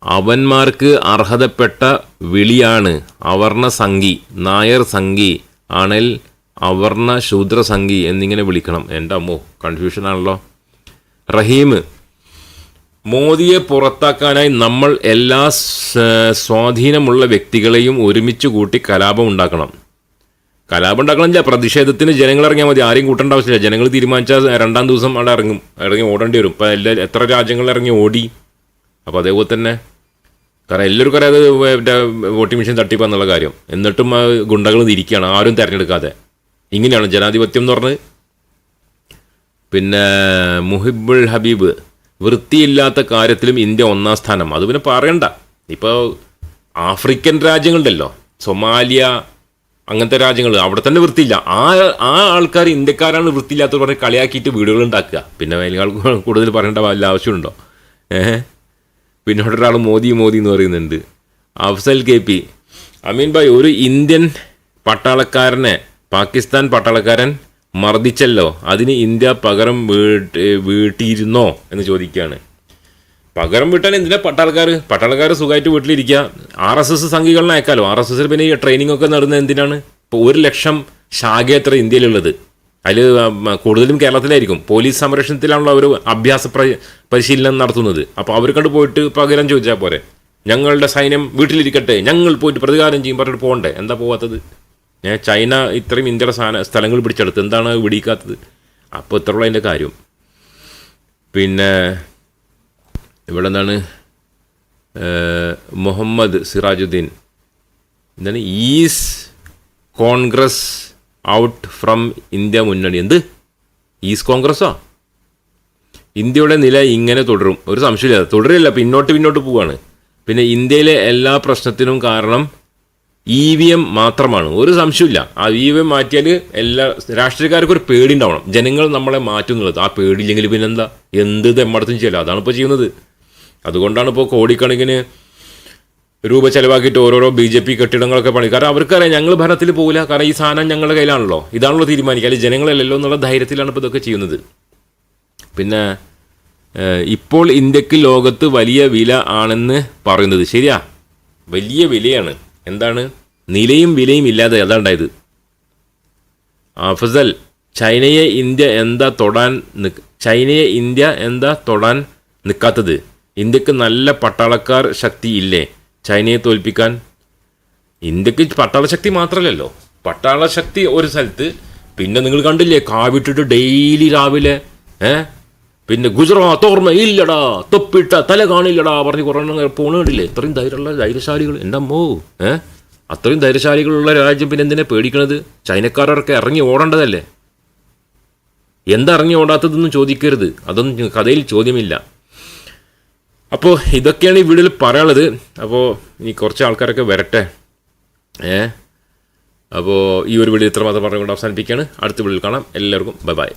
അവന്മാർക്ക് അർഹതപ്പെട്ട വിളിയാണ് അവർണ സംഘി നായർ സംഘി ആണേൽ അവർണ ശൂദ്ര സംഘി എന്നിങ്ങനെ വിളിക്കണം. എന്റെ അമ്മോ കൺഫ്യൂഷൻ ആണല്ലോ. റഹീം മോദിയെ പുറത്താക്കാനായി നമ്മൾ എല്ലാ സ്വാധീനമുള്ള വ്യക്തികളെയും ഒരുമിച്ച് കൂട്ടി കലാപം ഉണ്ടാക്കണം. കലാപം ഉണ്ടാക്കണമെന്നില്ല പ്രതിഷേധത്തിന് ജനങ്ങൾ ഇറങ്ങിയാൽ മതി. ആരെയും കൂട്ടേണ്ട ആവശ്യമില്ല. ജനങ്ങൾ തീരുമാനിച്ചാൽ രണ്ടാം ദിവസം അവിടെ ഇറങ്ങും ഇറങ്ങി ഓടേണ്ടി വരും. ഇപ്പം എല്ലാ എത്ര രാജ്യങ്ങളിൽ ഇറങ്ങി ഓടി? അപ്പോൾ അതേപോലെ തന്നെ കാരണം എല്ലാവർക്കും അറിയാതെ വോട്ടിംഗ് മെഷീൻ തട്ടിപ്പെന്നുള്ള കാര്യം. എന്നിട്ടും ഗുണ്ടകൾ ഇരിക്കുകയാണ്. ആരും തിരഞ്ഞെടുക്കാതെ. ഇങ്ങനെയാണ് ജനാധിപത്യം എന്ന് പറഞ്ഞ് പിന്നെ മുഹിബുൾ ഹബീബ് വൃത്തിയില്ലാത്ത കാര്യത്തിലും ഇന്ത്യ ഒന്നാം സ്ഥാനം. അത് പിന്നെ പറയണ്ട. ഇപ്പോൾ ആഫ്രിക്കൻ രാജ്യങ്ങളുണ്ടല്ലോ. സൊമാലിയ അങ്ങനത്തെ രാജ്യങ്ങൾ. അവിടെ തന്നെ വൃത്തിയില്ല. ആ ആ ആൾക്കാർ ഇന്ത്യക്കാരാണ് വൃത്തിയില്ലാത്തവർ പറഞ്ഞ് കളിയാക്കിയിട്ട് വീടുകൾ ഉണ്ടാക്കുക. പിന്നെ അതിനേക്കാൾ കൂടുതൽ പറയേണ്ട വല്ല ആവശ്യമുണ്ടോ? ഏഹ് പിന്നെ അവിടെ ഒരാൾ മോദി മോദി എന്ന് പറയുന്നുണ്ട്. അഫ്സൽ കെ പി അമീൻ ഭായ് ഒരു ഇന്ത്യൻ പട്ടാളക്കാരനെ പാകിസ്ഥാൻ പട്ടാളക്കാരൻ മർദ്ദിച്ചല്ലോ. അതിന് ഇന്ത്യ പകരം വീട്ട് വീട്ടിയിരുന്നോ എന്ന് ചോദിക്കുകയാണ് പകരം വീട്ടാൻ എന്തിനാ പട്ടാൾക്കാർ പട്ടാൾക്കാർ സുഖമായിട്ട് വീട്ടിലിരിക്കുക ആർ എസ് എസ് സംഘികളിനെ അയക്കാലോ ആർ എസ് എസിൽ പിന്നെ ഈ ട്രെയിനിങ് ഒക്കെ നടന്നത് എന്തിനാണ്? ഇപ്പോൾ ഒരു ലക്ഷം ശാഖ എത്ര ഇന്ത്യയിലുള്ളത്. അതിൽ കൂടുതലും കേരളത്തിലായിരിക്കും. പോലീസ് സംരക്ഷണത്തിലാണല്ലോ അവർ അഭ്യാസ പ്ര- പരിശീലനം നടത്തുന്നത്. അപ്പോൾ അവർ കണ്ട് പോയിട്ട് പകരം ചോദിച്ചാൽ പോരെ. ഞങ്ങളുടെ സൈന്യം വീട്ടിലിരിക്കട്ടെ. ഞങ്ങൾ പോയിട്ട് പ്രതികാരം ചെയ്യും. പറഞ്ഞിട്ട് പോകണ്ടേ. എന്താ പോവാത്തത്? ഏ ചൈന ഇത്രയും ഇന്ത്യയുടെ സാധന സ്ഥലങ്ങൾ പിടിച്ചെടുത്ത് എന്താണ് പിടിക്കാത്തത് അപ്പോൾ ഇത്രയുള്ള അതിന്റെ കാര്യം. പിന്നെ ഇവിടെ എന്താണ്? മുഹമ്മദ് സിറാജുദ്ദീൻ. എന്താണ് is Congress out from India മുന്നണി. എന്ത്? ഈസ് കോൺഗ്രസ്സോ? ഇന്ത്യയുടെ നില ഇങ്ങനെ തുടരും. ഒരു സംശയമില്ല. തുടരില്ല. പിന്നോട്ട് പിന്നോട്ട് പോവാണ്. പിന്നെ ഇന്ത്യയിലെ എല്ലാ പ്രശ്നത്തിനും കാരണം ഇ വി എം മാത്രമാണ്. ഒരു സംശയമില്ല ആ ഇ വി എം മാറ്റിയാൽ എല്ലാ രാഷ്ട്രീയക്കാർക്ക് ഒരു പേടി ഉണ്ടാവണം ജനങ്ങൾ നമ്മളെ മാറ്റും എന്നുള്ളത് ആ പേടിയില്ലെങ്കിൽ പിന്നെന്താ? എന്ത് തെമ്മടത്തും ചെയ്യില്ല അതാണ് ഇപ്പോൾ ചെയ്യുന്നത്. അതുകൊണ്ടാണ് ഇപ്പോൾ കോടിക്കണക്കിന് രൂപ ചെലവാക്കിയിട്ട് ഓരോരോ ബി ജെ പി കെട്ടിടങ്ങളൊക്കെ പണി. കാരണം അവർക്കറിയാം ഞങ്ങൾ ഭരണത്തിൽ പോകില്ല കാരണം ഈ സാധനം ഞങ്ങളുടെ കയ്യിലാണല്ലോ. ഇതാണല്ലോ തീരുമാനിക്കുക. അല്ലെങ്കിൽ ജനങ്ങളല്ലല്ലോ എന്നുള്ള ധൈര്യത്തിലാണ് ഇപ്പോൾ ഇതൊക്കെ ചെയ്യുന്നത്. പിന്നെ ഇപ്പോൾ ഇന്ത്യയ്ക്ക് ലോകത്ത് വലിയ വില ആണെന്ന് പറയുന്നത് ശരിയാ? വലിയ വിലയാണ്. എന്താണ്? നിലയും വിലയും ഇല്ലാതെ അതാണ്ടായത്. അഫസൽ ചൈനയെ ഇന്ത്യ എന്താ തൊടാൻ ചൈനയെ ഇന്ത്യ എന്താ തൊടാൻ നിൽക്കാത്തത് ഇന്ത്യയ്ക്ക് നല്ല പട്ടാളക്കാർ ശക്തി ഇല്ലേ? ചൈനയെ തോൽപ്പിക്കാൻ? ഇന്ത്യയ്ക്ക് പട്ടാള ശക്തി മാത്രമല്ലല്ലോ പട്ടാള ശക്തി ഒരു സ്ഥലത്ത് പിന്നെ നിങ്ങൾ കണ്ടില്ലേ കാവിട്ടിട്ട് ഡെയിലി രാവിലെ ഏ? പിന്നെ ഗുജറാത്ത് ഓർമ്മ ഇല്ലടാ തൊപ്പിട്ട തല കാണില്ലടാ പറഞ്ഞ് കുറേ പോണില്ലേ ഇത്രയും ധൈര്യമുള്ള ധൈര്യശാലികൾ എന്റെ അമ്മോ? ഏ? അത്രയും ധൈര്യശാലികളുള്ള രാജ്യം പിന്നെ എന്തിനാ പേടിക്കണത്? ചൈനക്കാരൊക്കെ ഇറങ്ങി ഓടേണ്ടതല്ലേ? എന്താ ഇറങ്ങി ഓടാത്തതെന്നും ചോദിക്കരുത്. അതൊന്നും കഥയിൽ ചോദ്യമില്ല. അപ്പോൾ ഇതൊക്കെയാണ് ഈ വീഡിയോയിൽ പറയാനുള്ളത്. അപ്പോൾ ഇനി കുറച്ച് ആൾക്കാരൊക്കെ വരട്ടെ. ഏ? അപ്പോൾ ഈ ഒരു വീഡിയോ ഇത്രമാത്രം പറഞ്ഞുകൊണ്ട് അവസാനിപ്പിക്കുകയാണ്. അടുത്ത വീഡിയോയിൽ കാണാം. എല്ലാവർക്കും ബൈ ബൈ.